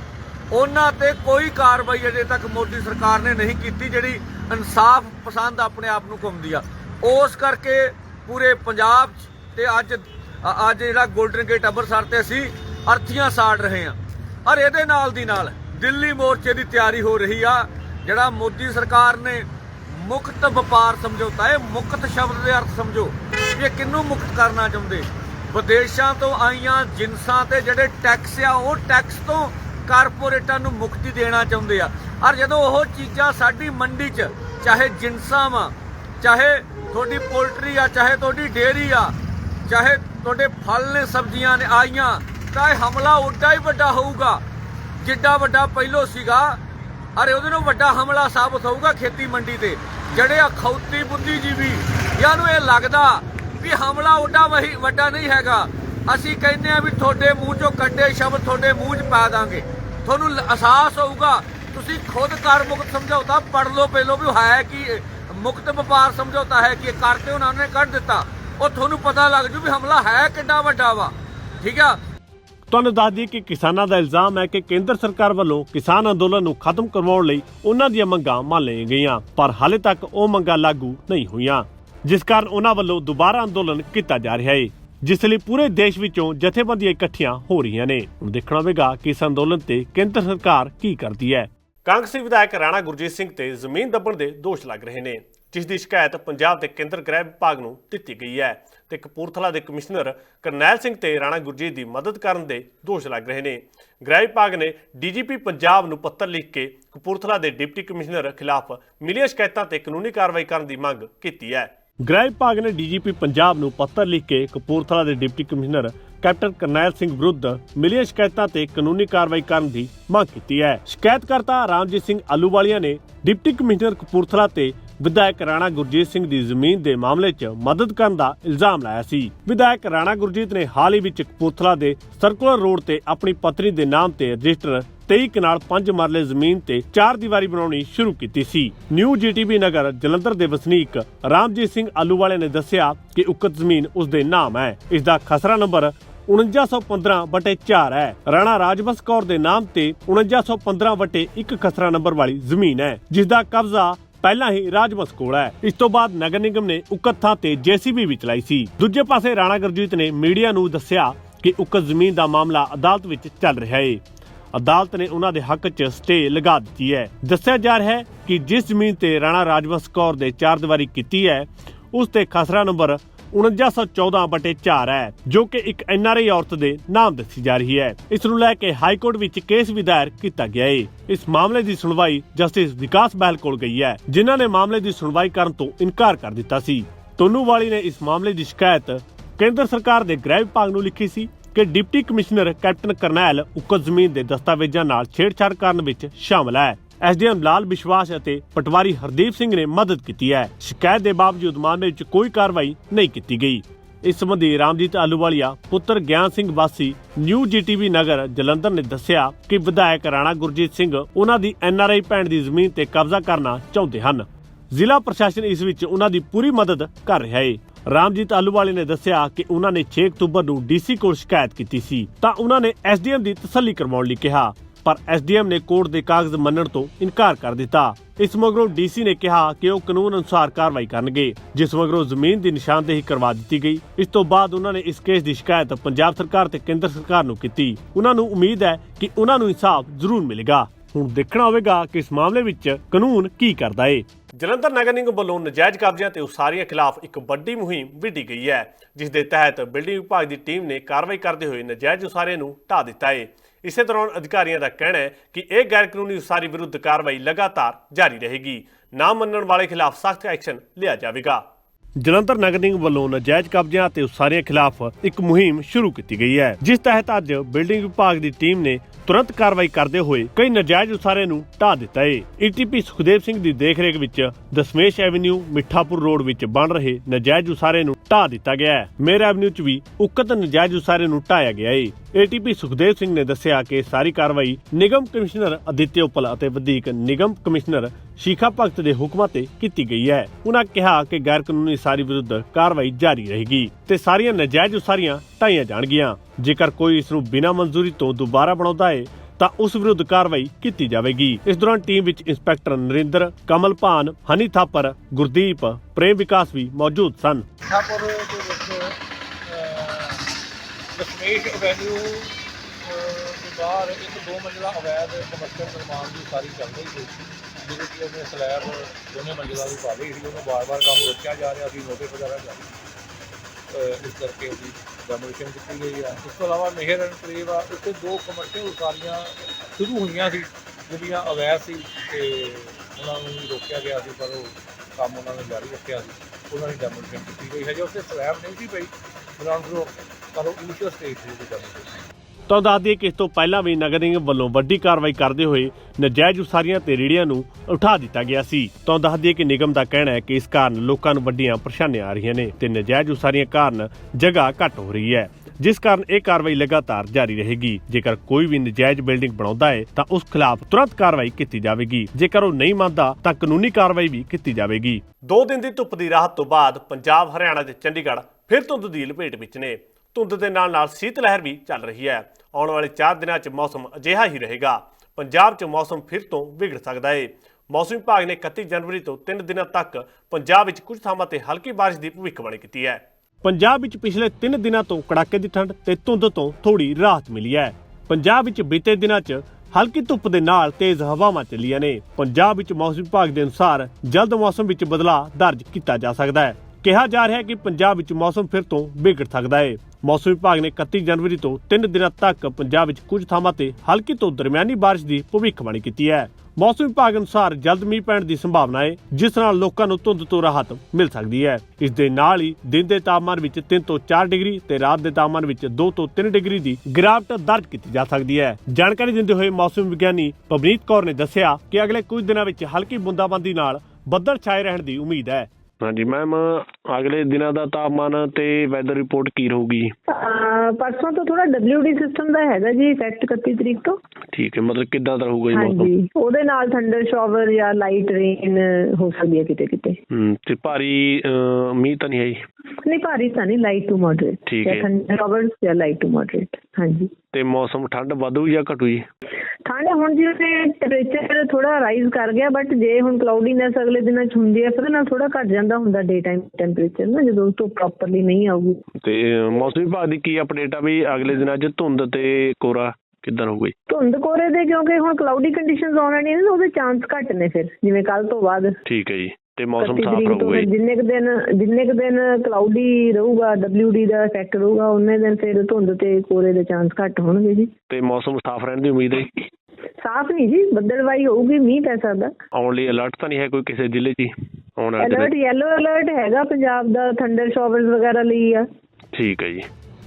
ਉਹਨਾਂ ਤੇ ਕੋਈ ਕਾਰਵਾਈ ਅਜੇ ਤੱਕ ਮੋਦੀ ਸਰਕਾਰ ਨੇ ਨਹੀਂ ਕੀਤੀ ਜਿਹੜੀ ਇਨਸਾਫ ਪਸੰਦ ਆਪਣੇ ਆਪ ਨੂੰ ਘੁੰਮਦੀ ਆ। ਉਸ ਕਰਕੇ ਪੂਰੇ ਪੰਜਾਬ 'ਚ ਤੇ ਅੱਜ ਅੱਜ ਜਿਹੜਾ 골ਡਨ ਗੇਟ ਅੰਮ੍ਰਿਤਸਰ ਤੇ ਅਸੀਂ ਅਰਥੀਆਂ ਸਾੜ ਰਹੇ ਹਾਂ। ਔਰ ਇਹਦੇ ਨਾਲ ਦੀ ਨਾਲ ਦਿੱਲੀ ਮੋਰਚੇ ਦੀ ਤਿਆਰੀ ਹੋ ਰਹੀ ਆ, ਜਿਹੜਾ ਮੋਦੀ ਸਰਕਾਰ ਨੇ ਮੁਕਤ ਵਪਾਰ ਸਮਝੌਤਾ, ਇਹ ਮੁਕਤ ਸ਼ਬਦ ਦੇ ਅਰਥ ਸਮਝੋ, ਵੀ ਇਹ ਕਿੰਨੂੰ ਮੁਕਤ ਕਰਨਾ ਚਾਹੁੰਦੇ? ਵਿਦੇਸ਼ਾਂ ਤੋਂ ਆਈਆਂ ਜਿੰਸਾਂ ਤੇ ਜਿਹੜੇ ਟੈਕਸ ਆ, ਉਹ ਟੈਕਸ ਤੋਂ ਕਾਰਪੋਰੇਟਾਂ ਨੂੰ ਮੁਕਤੀ ਦੇਣਾ ਚਾਹੁੰਦੇ ਆ। ਔਰ ਜਦੋਂ ਉਹ ਚੀਜ਼ਾਂ ਸਾਡੀ ਮੰਡੀ 'ਚ, ਚਾਹੇ ਜਿੰਸਾਂ ਵਾ, ਚਾਹੇ ਤੁਹਾਡੀ ਪੋਲਟਰੀ ਆ, ਚਾਹੇ ਤੁਹਾਡੀ ਡੇਅਰੀ ਆ, ਚਾਹੇ ਤੁਹਾਡੇ ਫਲ ਨੇ, ਸਬਜ਼ੀਆਂ ਨੇ ਆਈਆਂ, ਤਾਂ ਇਹ ਹਮਲਾ ਉੱਡਾ ਹੀ ਵੱਡਾ ਹੋਊਗਾ। ਜਿੱਡਾ ਵੱਡਾ ਪਹਿਲੋ ਸੀਗਾ ਅਰੇ ਉਹਦੇ ਨੂੰ ਵੱਡਾ ਹਮਲਾ ਸਾਬਤ ਹੋਊਗਾ ਖੇਤੀ ਮੰਡੀ ਤੇ। ਜਿਹੜੇ ਅਖੌਤੀ ਬੁੱਧੀਜੀਵੀ ਯਾਰ ਨੂੰ ਇਹ ਲੱਗਦਾ ਵੀ ਹਮਲਾ ਉੱਡਾ ਵੱਡਾ ਨਹੀਂ ਹੈਗਾ, ਅਸੀਂ ਕਹਿੰਦੇ ਆ ਵੀ ਤੁਹਾਡੇ ਮੂੰਹ ਚੋਂ ਕੱਢੇ ਸ਼ਬਦ ਤੁਹਾਡੇ ਮੂੰਹ 'ਚ ਪਾ ਦਾਂਗੇ। ਤੁਹਾਨੂੰ ਲ- ਅਹਿਸਾਸ ਹੋਊਗਾ। ਤੁਸੀਂ ਖੁਦ ਕਰ ਮੁਕਤ ਸਮਝੌਤਾ ਪੜ ਲਓ, ਪਹਿਲੋਂ ਵੀ ਹੈ ਕਿ ਮੁਕਤ ਵਪਾਰ ਸਮਝੌਤਾ ਹੈ ਕਿ ਕਰਕੇ ਉਹਨਾਂ ਨੇ ਕੱਢ ਦਿੱਤਾ। ਉਹ ਤੁਹਾਨੂੰ ਪਤਾ ਲੱਗ ਜੂ ਵੀ ਹਮਲਾ ਹੈ ਕਿੰਨਾ ਵੱਡਾ ਵਾ। ਠੀਕ ਆ? ਤੁਹਾਨੂੰ ਦੱਸ ਦਈਏ ਕਿ ਕਿਸਾਨਾਂ ਦਾ ਇਲਜ਼ਾਮ ਹੈ ਕਿ ਕੇਂਦਰ ਸਰਕਾਰ ਵੱਲੋਂ ਕਿਸਾਨ ਅੰਦੋਲਨ ਨੂੰ ਖਤਮ ਕਰਵਾਉਣ ਲਈ ਉਹਨਾਂ ਦੀਆਂ ਮੰਗਾਂ ਮੰਨ ਲਈਆਂ ਗਈਆਂ, ਪਰ ਹਾਲੇ ਤੱਕ ਉਹ ਮੰਗਾਂ ਲਾਗੂ ਨਹੀਂ ਹੋਈਆਂ। ਜਿਸ ਕਾਰਨ ਉਹਨਾਂ ਵੱਲੋਂ ਦੁਬਾਰਾ ਅੰਦੋਲਨ ਕੀਤਾ ਜਾ ਰਿਹਾ ਹੈ ਜਿਸ ਲਈ ਪੂਰੇ ਦੇਸ਼ ਵਿੱਚੋਂ ਜਥੇਬੰਦੀਆਂ ਇਕੱਠੀਆਂ ਹੋ ਰਹੀਆਂ ਨੇ। ਹੁਣ ਦੇਖਣਾ ਹੋਵੇਗਾ ਕਿ ਇਸ ਅੰਦੋਲਨ ਤੇ ਕੇਂਦਰ ਸਰਕਾਰ ਕੀ ਕਰਦੀ ਹੈ। ਕਾਂਗਰਸੀ ਵਿਧਾਇਕ ਰਾਣਾ ਗੁਰਜੀਤ ਸਿੰਘ ਤੇ ਜ਼ਮੀਨ ਦੱਬਣ ਦੇ ਦੋਸ਼ ਲੱਗ ਰਹੇ ਨੇ। ਜਿਸ ਦੀ ਸ਼ਿਕਾਇਤ ਪੰਜਾਬ ਦੇ ਕੇਂਦਰ ਗ੍ਰਹਿ ਵਿਭਾਗ ਨੂੰ ਦਿੱਤੀ ਗਈ ਹੈ ਤੇ ਕਪੂਰਥਲਾ ਦੇ ਕਮਿਸ਼ਨਰ ਕਰਨੈਲ ਸਿੰਘ ਤੇ ਰਾਣਾ ਗੁਰਜੀਤ ਦੀ ਮਦਦ ਕਰਨ ਦੇ ਦੋਸ਼ ਲੱਗ ਰਹੇ ਨੇ। ਗ੍ਰਹਿ ਵਿਭਾਗ ਨੇ ਡੀਜੀਪੀ ਪੰਜਾਬ ਨੂੰ ਪੱਤਰ ਲਿਖ ਕੇ ਕਪੂਰਥਲਾ ਦੇ ਡਿਪਟੀ ਕਮਿਸ਼ਨਰ ਖਿਲਾਫ ਮਿਲੀਆਂ ਸ਼ਿਕਾਇਤਾਂ ਤੇ ਕਾਨੂੰਨੀ ਕਾਰਵਾਈ ਕਰਨ ਦੀ ਮੰਗ ਕੀਤੀ ਹੈ। ਗ੍ਰਹਿ ਵਿਭਾਗ ਨੇ ਡੀਜੀਪੀ ਪੰਜਾਬ ਨੂੰ ਪੱਤਰ ਲਿਖ ਕੇ ਕਪੂਰਥਲਾ ਦੇ deputy commissioner captain Karnail Singh ਵਿਰੁੱਧ ਮਿਲੀਆਂ ਸ਼ਿਕਾਇਤਾਂ ਤੇ ਕਾਨੂੰਨੀ ਕਾਰਵਾਈ ਕਰਨ ਦੀ ਮੰਗ ਕੀਤੀ ਹੈ। ਸ਼ਿਕਾਇਤਕਰਤਾ ਰਾਮਜੀਤ ਸਿੰਘ ਆਲੂਵਾਲੀਆ ਨੇ ਡਿਪਟੀ ਕਮਿਸ਼ਨਰ ਕਪੂਰਥਲਾ ਤੇ ਵਿਧਾਇਕ ਰਾਣਾ ਗੁਰਜੀਤ ਸਿੰਘ ਦੀ ਜ਼ਮੀਨ ਦੇ ਮਾਮਲੇ 'ਚ ਮਦਦ ਕਰਨ ਦਾ ਇਲਜ਼ਾਮ ਲਾਇਆ ਸੀ। ਵਿਧਾਇਕ ਰਾਣਾ ਗੁਰਜੀਤ ਨੇ ਹਾਲ ਹੀ ਵਿੱਚ ਕਪੂਰਥਲਾ ਦੇ ਸਰਕੂਲਰ ਰੋਡ ਤੇ ਆਪਣੀ ਪਤਨੀ ਦੇ ਨਾਮ ਤੇ ਰਜਿਸਟਰ 23 ਕਨਾਲ 5 ਮਰਲੇ ਜ਼ਮੀਨ ਤੇ ਚਾਰ ਦੀਵਾਰੀ ਬਣਾਉਣੀ ਸ਼ੁਰੂ ਕੀਤੀ ਸੀ। ਨਿਊ ਜੀਟੀਬੀ ਨਗਰ ਜਲੰਧਰ ਦੇ ਵਸਨੀਕ ਰਾਮਜੀਤ ਸਿੰਘ ਆਲੂਵਾਲੇ ਨੇ ਦੱਸਿਆ ਕਿ ਉਕਤ ਜ਼ਮੀਨ ਉਸ ਦੇ ਨਾਮ ਹੈ। ਇਸ ਦਾ ਖਸਰਾ ਨੰਬਰ 4915 ਬਟੇ 4 ਹੈ। ਰਾਣਾ ਰਾਜਵੰਸ ਕੌਰ ਦੇ ਨਾਮ ਤੇ 4915 ਬਟੇ 1 ਖਸਰਾ ਨੰਬਰ ਵਾਲੀ ਜ਼ਮੀਨ ਹੈ, ਜਿਸ ਦਾ ਕਬਜ਼ਾ ਪਹਿਲਾਂ ਹੀ ਰਾਜਬਸ ਕੋਲ ਹੈ। ਇਸ ਤੋਂ ਬਾਅਦ ਨਗਰ ਨਿਗਮ ਨੇ ਉਕਤ ਥਾਂ ਤੇ ਜੀਸੀਬੀ ਵੀ ਚਲਾਈ ਸੀ। ਦੂਜੇ ਪਾਸੇ ਰਾਣਾ ਗੁਰਜੀਤ ਨੇ ਮੀਡੀਆ ਨੂੰ ਦੱਸਿਆ ਕਿ ਉਕਤ ਜ਼ਮੀਨ ਦਾ ਮਾਮਲਾ ਅਦਾਲਤ ਵਿੱਚ ਚੱਲ ਰਿਹਾ ਹੈ ਅਦਾਲਤ ਨੇ ਉਹਨਾਂ ਦੇ ਹੱਕ 'ਚ ਸਟੇ ਲਗਾ ਦਿੱਤੀ ਹੈ। ਦੱਸਿਆ ਜਾ ਰਿਹਾ ਹੈ ਕਿ ਜਿਸ ਜ਼ਮੀਨ ਤੇ ਰਾਣਾ ਰਾਜਵੰਸ ਕੌਰ ਦੇ ਚਾਰ ਦੀਵਾਰੀ ਕੀਤੀ ਹੈ, ਉਸ ਤੇ ਖਸਰਾ ਨੰਬਰ 4914/4 ਹੈ, ਜੋ ਕਿ ਇੱਕ ਐਨਆਰਆਈ ਔਰਤ ਦੇ ਨਾਮ ਦੱਸੀ ਜਾ ਰਹੀ ਹੈ। ਇਸ ਨੂੰ ਲੈ ਕੇ ਹਾਈ ਕੋਰਟ ਵਿੱਚ ਕੇਸ ਵੀ ਦਾਇਰ ਕੀਤਾ ਗਿਆ ਹੈ ਇਸ ਮਾਮਲੇ ਦੀ ਸੁਣਵਾਈ ਜਸਟਿਸ ਵਿਕਾਸ ਬਹਿਲ ਕੋਲ ਗਈ ਹੈ, ਜਿਨ੍ਹਾਂ ਨੇ ਮਾਮਲੇ ਦੀ ਸੁਣਵਾਈ ਕਰਨ ਤੋਂ ਇਨਕਾਰ ਕਰ ਦਿੱਤਾ ਸੀ। ਤੋਨੂਵਾਲੀ ਨੇ ਇਸ ਮਾਮਲੇ ਦੀ ਸ਼ਿਕਾਇਤ ਕੇਂਦਰ ਸਰਕਾਰ ਦੇ ਗ੍ਰਹਿ ਵਿਭਾਗ ਨੂੰ ਲਿਖੀ ਸੀ ਕਿ ਡਿਪਟੀ ਕਮਿਸ਼ਨਰ ਕੈਪਟਨ ਕਰਨੈਲ ਉਕਤ ਜ਼ਮੀਨ ਦੇ ਦਸਤਾਵੇਜ਼ਾਂ ਨਾਲ ਛੇੜਛਾੜ ਕਰਨ ਵਿੱਚ ਸ਼ਾਮਲ ਹੈ। ਐਸਡੀਐਮ ਲਾਲ ਵਿਸ਼ਵਾਸ ਅਤੇ ਪਟਵਾਰੀ ਹਰਦੀਪ ਸਿੰਘ ਨੇ ਮਦਦ ਕੀਤੀ ਹੈ। ਸ਼ਿਕਾਇਤ ਦੇ ਬਾਵਜੂਦ ਮਾਮਲੇ ਵਿੱਚ ਕੋਈ ਕਾਰਵਾਈ ਨਹੀਂ ਕੀਤੀ ਗਈ। ਇਸ ਸੰਬੰਧੀ ਰਾਮਜੀਤ ਆਲੂਵਾਲੀਆ ਪੁੱਤਰ ਗਿਆਨ ਸਿੰਘ ਵਾਸੀ, ਨਿਊ ਜੀਟੀਵੀ ਨਗਰ ਜਲੰਧਰ ਨੇ ਦੱਸਿਆ ਕਿ ਵਿਧਾਇਕ ਰਾਣਾ ਗੁਰਜੀਤ ਸਿੰਘ ਉਹਨਾਂ ਦੀ ਐਨਆਰਆਈ ਭੈਣ ਦੀ ਜ਼ਮੀਨ ਤੇ ਕਬਜ਼ਾ ਕਰਨਾ ਚਾਹੁੰਦੇ ਹਨ। ਜ਼ਿਲ੍ਹਾ ਪ੍ਰਸ਼ਾਸਨ ਇਸ ਵਿੱਚ ਉਹਨਾਂ ਦੀ ਪੂਰੀ ਮਦਦ ਕਰ ਰਿਹਾ ਹੈ ਰਾਮਜੀਤ ਆਲੂਵਾਲੇ ਨੇ ਦੱਸਿਆ ਕਿ ਉਹਨਾਂ ਨੇ 6 ਅਕਤੂਬਰ ਨੂੰ ਡੀਸੀ ਕੋਲ ਸ਼ਿਕਾਇਤ ਕੀਤੀ ਸੀ। ਤਾਂ ਉਹਨਾਂ ਨੇ ਐਸਡੀਐਮ ਦੀ ਤਸੱਲੀ ਕਰਵਾਉਣ ਲਈ ਕਿਹਾ। ਪਰ ਐਸਡੀਐਮ ਨੇ ਕੋਰਟ ਦੇ ਕਾਗਜ਼ ਮੰਨਣ ਤੋਂ ਇਨਕਾਰ ਕਰ ਦਿੱਤਾ। ਇਸ ਮਗਰੋਂ ਡੀਸੀ ਨੇ ਕਿਹਾ ਕਿ ਉਹ ਕਾਨੂੰਨ ਅਨੁਸਾਰ ਕਾਰਵਾਈ ਕਰਨਗੇ, ਜਿਸ ਮਗਰੋਂ ਜ਼ਮੀਨ ਦੀ ਨਿਸ਼ਾਨਦੇਹੀ ਕਰਵਾ ਦਿੱਤੀ ਗਈ। ਇਸ ਤੋਂ ਬਾਅਦ ਉਹਨਾਂ ਨੇ ਇਸ ਕੇਸ ਦੀ ਸ਼ਿਕਾਇਤ ਪੰਜਾਬ ਸਰਕਾਰ ਤੇ ਕੇਂਦਰ ਸਰਕਾਰ ਨੂੰ ਕੀਤੀ। ਉਹਨਾਂ ਨੂੰ ਉਮੀਦ ਹੈ ਕਿ ਉਹਨਾਂ ਨੂੰ ਇਨਸਾਫ ਜ਼ਰੂਰ ਮਿਲੇਗਾ। ਹੁਣ ਦੇਖਣਾ ਹੋਵੇਗਾ ਕਿ ਇਸ ਮਾਮਲੇ ਵਿੱਚ ਕਾਨੂੰਨ ਕੀ ਕਰਦਾ ਏ। ਜਲੰਧਰ ਨਗਰ ਨਿਗਮ ਵੱਲੋਂ ਨਜਾਇਜ਼ ਕਬਜ਼ਿਆਂ ਤੇ ਉਸਾਰੀਆਂ ਖਿਲਾਫ ਇੱਕ ਵੱਡੀ ਮੁਹਿੰਮ ਵਿੱਢੀ ਗਈ ਹੈ, ਜਿਸ ਦੇ ਤਹਿਤ ਬਿਲਡਿੰਗ ਵਿਭਾਗ ਦੀ ਟੀਮ ਨੇ ਕਾਰਵਾਈ ਕਰਦੇ ਹੋਏ ਨਜਾਇਜ਼ ਉਸਾਰੀਆਂ ਨੂੰ ਢਾ ਦਿੱਤਾ ਏ। ਇਸੇ ਦੌਰਾਨ ਅਧਿਕਾਰੀਆਂ ਦਾ ਕਹਿਣਾ ਹੈ ਕਿ ਇਹ ਗੈਰ ਕਾਨੂੰਨੀ ਉਸਾਰੀ ਵਿਰੁੱਧ ਕਾਰਵਾਈ ਲਗਾਤਾਰ ਜਾਰੀ ਰਹੇਗੀ। ਨਾ ਮੰਨਣ ਵਾਲੇ ਖਿਲਾਫ ਸਖਤ ਐਕਸ਼ਨ ਲਿਆ ਜਾਵੇਗਾ। ਜਲੰਧਰ ਨਗਰ ਨਿਗਮ ਵੱਲੋਂ ਨਜਾਇਜ਼ ਕਬਜ਼ਿਆਂ ਅਤੇ ਉਸਾਰੀਆਂ ਖਿਲਾਫ ਇੱਕ ਮੁਹਿੰਮ ਸ਼ੁਰੂ ਕੀਤੀ ਗਈ ਹੈ। ਜਿਸ ਤਹਿਤ ਅੱਜ ਬਿਲਡਿੰਗ ਵਿਭਾਗ ਦੀ ਟੀਮ ਨੇ ਤੁਰੰਤ ਕਾਰਵਾਈ ਕਰਦੇ ਹੋਏ ਕਈ ਨਾਜਾਇਜ਼ ਉਸਾਰੇ ਨੂੰ ਢਾ ਦਿੱਤਾ ਹੈ ਈਟੀਪੀ ਸੁਖਦੇਵ ਸਿੰਘ ਦੀ ਦੇਖਰੇਖ ਵਿੱਚ ਦਸਮੇਸ਼ ਐਵਨਿਊ ਮਿੱਠਾਪੁਰ ਰੋਡ ਵਿੱਚ ਬਣ ਰਹੇ ਨਾਜਾਇਜ਼ ਉਸਾਰੇ ਨੂੰ ਢਾ ਦਿੱਤਾ ਗਿਆ ਹੈ। ਮੇਰ ਐਵਨਿਊ 'ਚ ਵੀ ਉਕਤ ਨਾਜਾਇਜ਼ ਉਸਾਰੇ ਨੂੰ ਢਾਇਆ ਗਿਆ ਹੈ ਏਟੀਪੀ ਸੁਖਦੇਵ ਸਿੰਘ ਨੇ ਦੱਸਿਆ ਕਿ ਸਾਰੀ ਕਾਰਵਾਈ ਨਿਗਮ ਕਮਿਸ਼ਨਰ ਅਦਿੱਤਿਆ ਉਪਲ ਅਤੇ ਵਧੀਕ ਨਿਗਮ ਕਮਿਸ਼ਨਰ ਸ਼ੀਖਾ ਭਗਤ ਦੇ ਹੁਕਮਾਂ ਤੇ ਕੀਤੀ ਗਈ ਹੈ। ਉਹਨਾਂ ਕਿਹਾ ਕਿ ਗੈਰ ਕਾਨੂੰਨੀ ਸਾਰੀ ਵਿਰੁੱਧ ਕਾਰਵਾਈ ਜਾਰੀ ਰਹੇਗੀ। ਤੇ ਸਾਰੀਆਂ ਨਜਾਇਜ਼ ਉਸਾਰੀਆਂ ਢਾਈਆਂ ਜਾਣਗੀਆਂ। ਜੇਕਰ ਕੋਈ ਇਸ ਨੂੰ ਬਿਨਾਂ ਮਨਜ਼ੂਰੀ ਤੋਂ ਦੁਬਾਰਾ ਬਣਾਉਂਦਾ ਹੈ ਤਾਂ ਉਸ ਵਿਰੁੱਧ ਕਾਰਵਾਈ ਕੀਤੀ ਜਾਵੇਗੀ। ਇਸ ਦੌਰਾਨ ਟੀਮ ਵਿੱਚ ਇੰਸਪੈਕਟਰ ਨਰਿੰਦਰ ਕਮਲਪਾਨ ਹਨੀ ਥਾਪਰ, ਗੁਰਦੀਪ, ਪ੍ਰੇਮ ਵਿਕਾਸ ਵੀ ਮੌਜੂਦ ਸਨ। ਮਿੱਠਾਪੁਰ ਦੇ ਵਿੱਚ ਦਸ਼ਮੇਸ਼ ਐਵੈਨਿਊ ਦੇ ਬਾਹਰ ਇੱਕ ਦੋ ਮੰਜ਼ਿਲਾ ਅਵੈਧ ਕਮਰਸ਼ੀਅਲ ਨਿਰਮਾਣ ਦੀ ਸਾਰੀ ਚੱਲ ਰਹੀ ਸੀ, ਜਿਹਦੇ ਕਿ ਉਹਨੇ ਸਲੈਬ ਦੋਨੇ ਮੰਜ਼ਿਲਾ ਦੀ ਪਾ ਲਈ ਸੀ, ਉਹਨੂੰ ਵਾਰ-ਵਾਰ ਕੰਮ ਰੋਕਿਆ ਜਾ ਰਿਹਾ ਸੀ, ਨੋਟਿਸ ਵਗੈਰਾ ਜਾਰੀ ਇਸ ਕਰਕੇ ਉਹਦੀ ਡੈਮੋਲੀਸ਼ਨ ਕੀਤੀ ਗਈ ਆ। ਇਸ ਤੋਂ ਇਲਾਵਾ ਮਿਹਰ ਐਂਡ ਆ, ਉੱਥੇ ਦੋ ਕਮਰਸ਼ੀਅਲ ਉਸਾਰੀਆਂ ਸ਼ੁਰੂ ਹੋਈਆਂ ਸੀ, ਜਿਹੜੀਆਂ ਅਵੈਧ ਸੀ ਤੇ ਉਹਨਾਂ ਨੂੰ ਰੋਕਿਆ ਗਿਆ ਸੀ, ਪਰ ਉਹ ਕੰਮ ਉਹਨਾਂ ਨੇ ਜਾਰੀ ਰੱਖਿਆ ਸੀ। ਉਹਨਾਂ ਦੀ ਡੈਮੋਲੀਸ਼ਨ ਕੀਤੀ ਗਈ। ਹੈ ਜੋ ਉੱਥੇ ਸਲੈਬ ਨਹੀਂ ਸੀ ਪਈ ਗਰਾਊਂਡ ਫਲੋਰ ਪਰ ਉਹ ਇਨੀਸ਼ੀਅਲ ਸਟੇਜ ਤੇ ਉਹਦੀ ਡੈਮੋਲੀਸ਼ਨ ਤਾਂ ਦੱਸ ਦਈਏ ਕਿ ਇਸ ਤੋਂ ਪਹਿਲਾਂ ਵੀ ਨਗਰ ਨਿਗਮ ਵੱਲੋਂ ਵੱਡੀ ਕਾਰਵਾਈ ਕਰਦੇ ਹੋਏ ਨਜਾਇਜ਼ ਉਸਾਰੀਆਂ ਤੇ ਰੇੜੀਆਂ ਨੂੰ ਉਠਾ ਦਿੱਤਾ ਗਿਆ ਸੀ। ਤਾਂ ਦੱਸ ਦਈਏ ਕਿ ਨਿਗਮ ਦਾ ਕਹਿਣਾ ਹੈ ਕਿ ਇਸ ਕਾਰਨ ਲੋਕਾਂ ਨੂੰ ਵੱਡੀਆਂ ਪਰੇਸ਼ਾਨੀਆਂ ਆ ਰਹੀਆਂ ਨੇ ਤੇ ਨਜਾਇਜ਼ ਉਸਾਰੀਆਂ ਕਾਰਨ ਜਗ੍ਹਾ ਘੱਟ ਹੋ ਰਹੀ ਹੈ। ਜਿਸ ਕਾਰਨ ਇਹ ਕਾਰਵਾਈ ਲਗਾਤਾਰ ਜਾਰੀ ਰਹੇਗੀ। ਜੇਕਰ ਕੋਈ ਵੀ ਨਜਾਇਜ਼ ਬਿਲਡਿੰਗ ਬਣਾਉਂਦਾ ਹੈ, ਤਾਂ ਉਸ ਖਿਲਾਫ ਤੁਰੰਤ ਕਾਰਵਾਈ ਕੀਤੀ ਜਾਵੇਗੀ। ਜੇਕਰ ਉਹ ਨਹੀਂ ਮੰਨਦਾ, ਤਾਂ ਕਾਨੂੰਨੀ ਕਾਰਵਾਈ ਵੀ ਕੀਤੀ ਜਾਵੇਗੀ। ਦੋ ਦਿਨ ਦੀ ਧੁੱਪ ਦੀ ਰਾਹਤ ਤੋਂ ਬਾਅਦ ਪੰਜਾਬ, ਹਰਿਆਣਾ ਤੇ ਚੰਡੀਗੜ੍ਹ ਫਿਰ ਧੁੰਦ ਦੀ ਲਪੇਟ ਵਿੱਚ ਨੇ। ਧੁੰਦ ਦੇ ਨਾਲ ਨਾਲ ਸੀਤ ਲਹਿਰ ਵੀ ਚੱਲ ਰਹੀ ਹੈ। ਆਉਣ ਵਾਲੇ 4 ਦਿਨਾਂ 'ਚ ਮੌਸਮ ਅਜਿਹਾ ਹੀ ਰਹੇਗਾ। ਪੰਜਾਬ 'ਚ ਮੌਸਮ ਫਿਰ ਤੋਂ ਵਿਗੜ ਸਕਦਾ ਹੈ ਮੌਸਮ ਵਿਭਾਗ ਨੇ 31 ਜਨਵਰੀ ਤੋਂ 3 ਦਿਨਾਂ ਤੱਕ ਪੰਜਾਬ ਵਿੱਚ ਕੁਝ ਥਾਵਾਂ ਤੇ ਹਲਕੀ ਬਾਰਿਸ਼ ਦੀ ਭਵਿੱਖਬਾਣੀ ਕੀਤੀ ਹੈ। ਪੰਜਾਬ ਵਿੱਚ ਪਿਛਲੇ 3 ਦਿਨਾਂ ਤੋਂ ਕੜਾਕੇ ਦੀ ਠੰਡ ਤੇ ਧੁੰਦ ਤੋਂ ਥੋੜੀ ਰਾਹਤ ਮਿਲੀ ਹੈ। ਪੰਜਾਬ ਵਿੱਚ ਬੀਤੇ ਦਿਨਾਂ 'ਚ ਹਲਕੀ ਧੁੱਪ ਦੇ ਨਾਲ ਤੇਜ਼ ਹਵਾਵਾਂ ਚੱਲੀਆਂ ਨੇ। ਪੰਜਾਬ ਵਿੱਚ ਮੌਸਮ ਵਿਭਾਗ ਦੇ ਅਨੁਸਾਰ ਜਲਦ ਮੌਸਮ ਵਿੱਚ ਬਦਲਾਅ ਦਰਜ ਕੀਤਾ ਜਾ ਸਕਦਾ ਹੈ। ਕਿਹਾ ਜਾ ਰਿਹਾ ਹੈ ਕਿ ਪੰਜਾਬ ਵਿੱਚ ਮੌਸਮ ਫਿਰ ਤੋਂ ਵਿਗੜ ਸਕਦਾ ਹੈ ਮੌਸਮ ਵਿਭਾਗ ਨੇ 31 ਜਨਵਰੀ ਤੋਂ 3 ਦਿਨਾਂ ਤੱਕ ਪੰਜਾਬ ਵਿੱਚ ਕੁਝ ਥਾਵਾਂ ਤੇ ਹਲਕੀ ਤੋਂ ਦਰਮਿਆਨੀ ਬਾਰਿਸ਼ ਦੀ ਭਵਿੱਖਬਾਣੀ ਕੀਤੀ ਹੈ। ਮੌਸਮ ਵਿਭਾਗ ਅਨੁਸਾਰ ਜਲਦ ਮੀਂਹ ਪੈਣ ਦੀ ਸੰਭਾਵਨਾ ਹੈ, ਜਿਸ ਨਾਲ ਲੋਕਾਂ ਨੂੰ ਧੁੰਦ ਤੋਂ ਰਾਹਤ ਮਿਲ ਸਕਦੀ ਹੈ। ਇਸ ਦੇ ਨਾਲ ਹੀ ਦਿਨ ਦੇ ਤਾਪਮਾਨ ਵਿੱਚ 3 ਤੋਂ 4 ਡਿਗਰੀ ਤੇ ਰਾਤ ਦੇ ਤਾਪਮਾਨ ਵਿੱਚ 2 ਤੋਂ 3 ਡਿਗਰੀ ਦੀ ਗਿਰਾਵਟ ਦਰਜ ਕੀਤੀ ਜਾ ਸਕਦੀ ਹੈ। ਜਾਣਕਾਰੀ ਦਿੰਦੇ ਹੋਏ ਮੌਸਮ ਵਿਗਿਆਨੀ ਪਵਨੀਤ ਕੌਰ ਨੇ ਦੱਸਿਆ ਕਿ ਅਗਲੇ ਕੁਝ ਦਿਨਾਂ ਵਿੱਚ ਹਲਕੀ ਬੂੰਦਾਬਾਂਦੀ ਨਾਲ ਬੱਦਲ ਛਾਏ ਰਹਿਣ ਦੀ ਉਮੀਦ ਹੈ। ਹਾਂਜੀ ਮੈਮ ਅਗਲੇ ਦਿਨਾਂ ਦਾ ਤਾਪਮਾਨ ਤੇ ਵੈਦਰ ਰਿਪੋਰਟ ਕੀ ਰਹੂਗੀ? ਪਰਸੋਂ ਤੋਂ ਥੋੜਾ WD ਸਿਸਟਮ ਦਾ ਹੈਗਾ ਜੀ ਇਫੈਕਟ 31 ਤਰੀਕ ਤੋਂ। ਠੀਕ ਹੈ ਮਤਲਬ ਕਿੱਦਾਂ ਦਾ ਰਹੂਗਾ ਜੀ ਮੌਸਮ? ਹਾਂਜੀ ਉਹਦੇ ਨਾਲ ਥੰਡਰ ਸ਼ਾਵਰ ਜਾਂ ਲਾਈਟ ਰੇਨ ਹੋ ਸਕਦੀ ਹੈ ਕਿਤੇ ਕਿਤੇ ਹੂੰ ਤੇ ਭਾਰੀ ਮੀਂਹ ਤਾਂ ਨਹੀਂ ਹੈ ਜੀ? ਨਹੀਂ ਭਾਰੀ ਤਾਂ ਨਹੀਂ ਲਾਈਟ ਟੂ ਮੋਡਰੇਟ ਠੀਕ ਹੈ। ਥੰਡਰ ਸ਼ਾਵਰ ਜਾਂ ਲਾਈਟ ਟੂ ਮੋਡਰੇਟ ਹਾਂਜੀ। ਤੇ ਮੌਸਮ ਠੰਡ ਵਧੂ ਜਾਂ ਘਟੂ ਜੀ? ਠੰਡ ਹੁਣ ਜਿਵੇਂ ਟੈਂਪਰੇਚਰ ਥੋੜਾ ਰਾਈਜ਼ ਕਰ ਗਿਆ ਬਟ ਜੇ ਹੁਣ ਕਲਾਉਡੀਨੈਸ ਅਗਲੇ ਦਿਨਾਂ ਚ ਹੁੰਦੀ ਹੈ ਫਿਰ ਨਾਲ ਥੋੜਾ ਘਟ ਜਾਂਦਾ ਹੁੰਦਾ ਡੇ ਟਾਈਮ ਟੈਂਪਰੇਚਰ ਨਾ ਜਦੋਂ ਧੁੱਪ ਪ੍ਰੋਪਰਲੀ ਨਹੀਂ ਆਊਗੀ। ਤੇ ਮੌਸਮ ਵਿਭਾਗ ਦੀ ਕੀ ਅਪਡੇਟ ਆ ਵੀ ਅਗਲੇ ਦਿਨਾਂ 'ਚ ਧੁੰਦ ਤੇ ਕੋਰਾ ਕਿੱਦਾਂ ਜੀ? ਧੁੰਦ ਕੋਰੇ ਦੇ ਕਿਉਂਕਿ ਹੁਣ ਕਲਾਉਡੀ ਕੰਡੀਸ਼ਨਸ ਆਉਣ ਵਾਲੀਆਂ ਨੇ ਨਾ, ਉਹਦੇ ਚਾਂਸ ਘੱਟ ਨੇ ਫਿਰ ਜਿਵੇਂ ਕੱਲ ਤੋਂ ਬਾਅਦ। ਠੀਕ ਹੈ ਜੀ। ਤੇ ਮੌਸਮ 31 ਸਾਫ਼ ਰਹੂਗਾ ਜਿੰਨੇ ਕੁ ਦਿਨ ਜਿੰਨੇ ਕੁ ਦਿਨ ਕਲਾਉਡੀ ਰਹੂਗਾ WD ਦਾ ਇਫੈਕਟ ਰਹੂਗਾ ਉਹਨੇ ਦਿਨ ਫਿਰ ਧੁੰਦ ਤੇ ਕੋਰੇ ਦੇ ਚਾਂਸ ਘੱਟ ਹੋਣਗੇ ਜੀ। ਤੇ ਮੌਸਮ ਸਾਫ਼ ਰਹਿਣ ਦੀ ਉਮੀਦ ਹੈ ਸਾਫ਼ ਨਹੀਂ ਜੀ ਬੱਦਲਵਾਈ ਹੋਊਗੀ ਮੀਂਹ ਪੈ ਸਕਦਾ। ਆਉਣ ਲਈ ਅਲਰਟ ਤਾਂ ਨਹੀਂ ਹੈ ਕੋਈ ਕਿਸੇ ਜ਼ਿਲ੍ਹੇ 'ਚ? ਆਉਣ ਅਲਰਟ? ਯੈਲੋ ਅਲਰਟ ਹੈਗਾ ਪੰਜਾਬ ਦਾ ਥੰਡਰ ਸ਼ਾਵਰਸ ਵਗੈਰਾ ਲਈ ਆ। ਠੀਕ ਹੈ ਜੀ।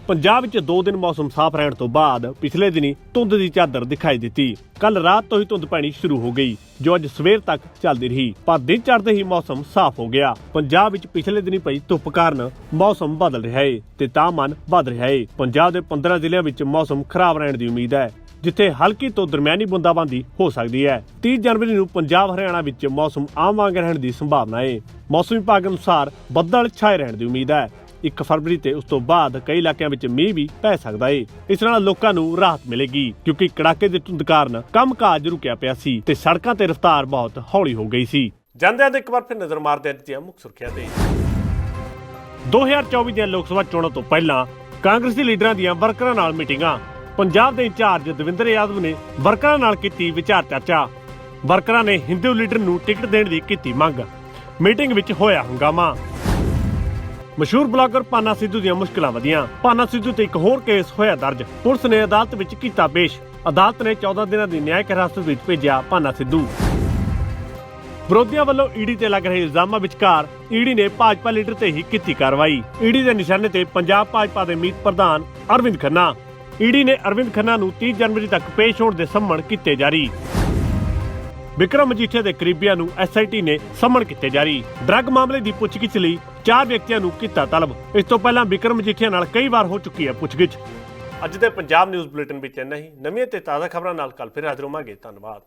ਪੰਜਾਬ ਵਿੱਚ 2 ਦਿਨ ਮੌਸਮ ਸਾਫ਼ ਰਹਿਣ ਤੋਂ ਬਾਅਦ ਪਿਛਲੇ ਦਿਨੀ ਧੁੰਦ ਦੀ ਚਾਦਰ ਦਿਖਾਈ ਦਿੱਤੀ। ਕੱਲ ਰਾਤ ਤੋਂ ਹੀ ਧੁੰਦ ਪੈਣੀ ਸ਼ੁਰੂ ਹੋ ਗਈ, ਜੋ ਅੱਜ ਸਵੇਰ ਤੱਕ ਚੱਲਦੀ ਰਹੀ। ਪਰ ਦਿਨ ਚੜ੍ਹਦੇ ਹੀ ਮੌਸਮ ਸਾਫ਼ ਹੋ ਗਿਆ। ਪੰਜਾਬ ਵਿੱਚ ਪਿਛਲੇ ਦਿਨੀ ਪਈ ਧੁੱਪ ਕਾਰਨ ਮੌਸਮ ਬਦਲ ਰਿਹਾ ਹੈ ਤੇ ਤਾਪਮਾਨ ਵੱਧ ਰਿਹਾ ਹੈ ਪੰਜਾਬ ਦੇ 15 ਜ਼ਿਲ੍ਹਿਆਂ ਵਿੱਚ ਮੌਸਮ ਖਰਾਬ ਰਹਿਣ ਦੀ ਉਮੀਦ ਹੈ, ਜਿੱਥੇ ਹਲਕੀ ਤੋਂ ਦਰਮਿਆਨੀ ਬੂੰਦਾਬਾਂਦੀ ਹੋ ਸਕਦੀ ਹੈ। 30 ਜਨਵਰੀ ਨੂੰ ਪੰਜਾਬ ਹਰਿਆਣਾ ਵਿੱਚ ਮੌਸਮ ਆਮ ਵਾਂਗ ਰਹਿਣ ਦੀ ਸੰਭਾਵਨਾ ਹੈ ਮੌਸਮ ਵਿਭਾਗ ਅਨੁਸਾਰ ਬੱਦਲ ਛਾਏ ਰਹਿਣ ਦੀ ਉਮੀਦ ਹੈ। 1 ਫਰਵਰੀ ਤੇ ਉਸ ਤੋਂ ਬਾਅਦ ਕਈ ਇਲਾਕਿਆਂ ਵਿੱਚ ਮੀਂਹ ਵੀ ਪੈ ਸਕਦਾ ਏ। ਇਸ ਨਾਲ ਲੋਕਾਂ ਨੂੰ ਰਾਹਤ ਮਿਲੇਗੀ ਕਿਉਂਕਿ ਕੜਾਕੇ ਦੀ ਧੁੰਦ ਕਾਰਨ ਕੰਮਕਾਜ ਰੁਕਿਆ ਪਿਆ ਸੀ ਤੇ ਸੜਕਾਂ ਤੇ ਰਫ਼ਤਾਰ ਬਹੁਤ ਹੌਲੀ ਹੋ ਗਈ ਸੀ। ਜਾਂਦਿਆਂ ਦੇ ਇੱਕ ਵਾਰ ਫਿਰ ਨਜ਼ਰ ਮਾਰਦੇ ਹਾਂ ਦੀਆਂ ਮੁੱਖ ਸੁਰਖੀਆਂ ਤੇ। 2024 ਦੀਆਂ ਲੋਕ ਸਭਾ ਚੋਣਾਂ ਤੋਂ ਪਹਿਲਾਂ ਕਾਂਗਰਸੀ ਲੀਡਰਾਂ ਦੀਆਂ ਵਰਕਰਾਂ ਨਾਲ ਮੀਟਿੰਗਾਂ। ਪੰਜਾਬ ਦੇ ਇੰਚਾਰਜ ਦਵਿੰਦਰ ਯਾਦਵ ਨੇ ਵਰਕਰਾਂ ਨਾਲ ਕੀਤੀ ਵਿਚਾਰ ਚਰਚਾ। ਵਰਕਰਾਂ ਨੇ ਹਿੰਦੂ ਲੀਡਰ ਨੂੰ ਟਿਕਟ ਦੇਣ ਦੀ ਕੀਤੀ ਮੰਗ। ਮੀਟਿੰਗ ਵਿੱਚ ਹੋਇਆ ਹੰਗਾਮਾ। ਮਸ਼ਹੂਰ ਬਲਾਗਰ ਪਾਨਾ ਸਿੱਧੂ ਦੀਆਂ ਮੁਸ਼ਕਲਾਂ ਵਧੀਆਂ। ਪਾਨਾ ਸਿੱਧੂ ਤੇ ਇੱਕ ਹੋਰ ਕੇਸ ਹੋਇਆ ਦਰਜ। ਪੁਲਿਸ ਨੇ ਅਦਾਲਤ ਵਿੱਚ ਕੀਤਾ ਪੇਸ਼। ਅਦਾਲਤ ਨੇ 14 ਦਿਨਾਂ ਦੀ ਨਿਆਇਕ ਹਿਰਾਸਤ ਵਿੱਚ ਭੇਜਿਆ ਪਾਨਾ ਸਿੱਧੂ। ਵਿਰੋਧੀਆਂ ਵੱਲੋਂ ਈਡੀ ਤੇ ਲੱਗ ਰਹੇ ਇਲਜ਼ਾਮਾਂ ਵਿਚਕਾਰ ਈਡੀ ਨੇ ਭਾਜਪਾ ਲੀਡਰ ਤੇ ਹੀ ਕੀਤੀ ਕਾਰਵਾਈ। ਈਡੀ ਦੇ ਨਿਸ਼ਾਨੇ ਤੇ ਪੰਜਾਬ ਭਾਜਪਾ ਦੇ ਮੀਤ ਪ੍ਰਧਾਨ ਅਰਵਿੰਦ ਖੰਨਾ। ਈਡੀ ਨੇ ਅਰਵਿੰਦ ਖੰਨਾ ਨੂੰ 30 ਜਨਵਰੀ ਤੱਕ ਪੇਸ਼ ਹੋਣ ਦੇ ਸੰਮਣ ਕੀਤੇ ਜਾਰੀ। ਵਿਕਰਮ ਮਜੀਠੀਆ ਦੇ ਕਰੀਬੀਆਂ ਨੂੰ ਐਸਆਈਟੀ ਨੇ ਸੰਮਣ ਕੀਤੇ ਜਾਰੀ। ਡਰੱਗ ਮਾਮਲੇ ਦੀ ਪੁੱਛਗਿੱਛ ਲਈ ਚਾਰ ਵਿਅਕਤੀਆਂ ਨੂੰ ਕੀਤਾ ਤਲਬ। ਇਸ ਤੋਂ ਪਹਿਲਾਂ ਵਿਕਰਮ ਮਜੀਠੀਆ ਨਾਲ ਕਈ ਵਾਰ ਹੋ ਚੁੱਕੀ ਹੈ ਪੁੱਛਗਿੱਛ। ਅੱਜ ਦੇ ਪੰਜਾਬ ਨਿਊਜ਼ ਬੁਲੇਟਿਨ ਵਿੱਚ ਇੰਨਾ ਹੀ। ਨਵੀਆਂ ਤੇ ਤਾਜ਼ਾ ਖਬਰਾਂ ਨਾਲ ਕੱਲ ਫਿਰ ਹਾਜ਼ਰ ਹੋਵਾਂਗੇ। ਧੰਨਵਾਦ।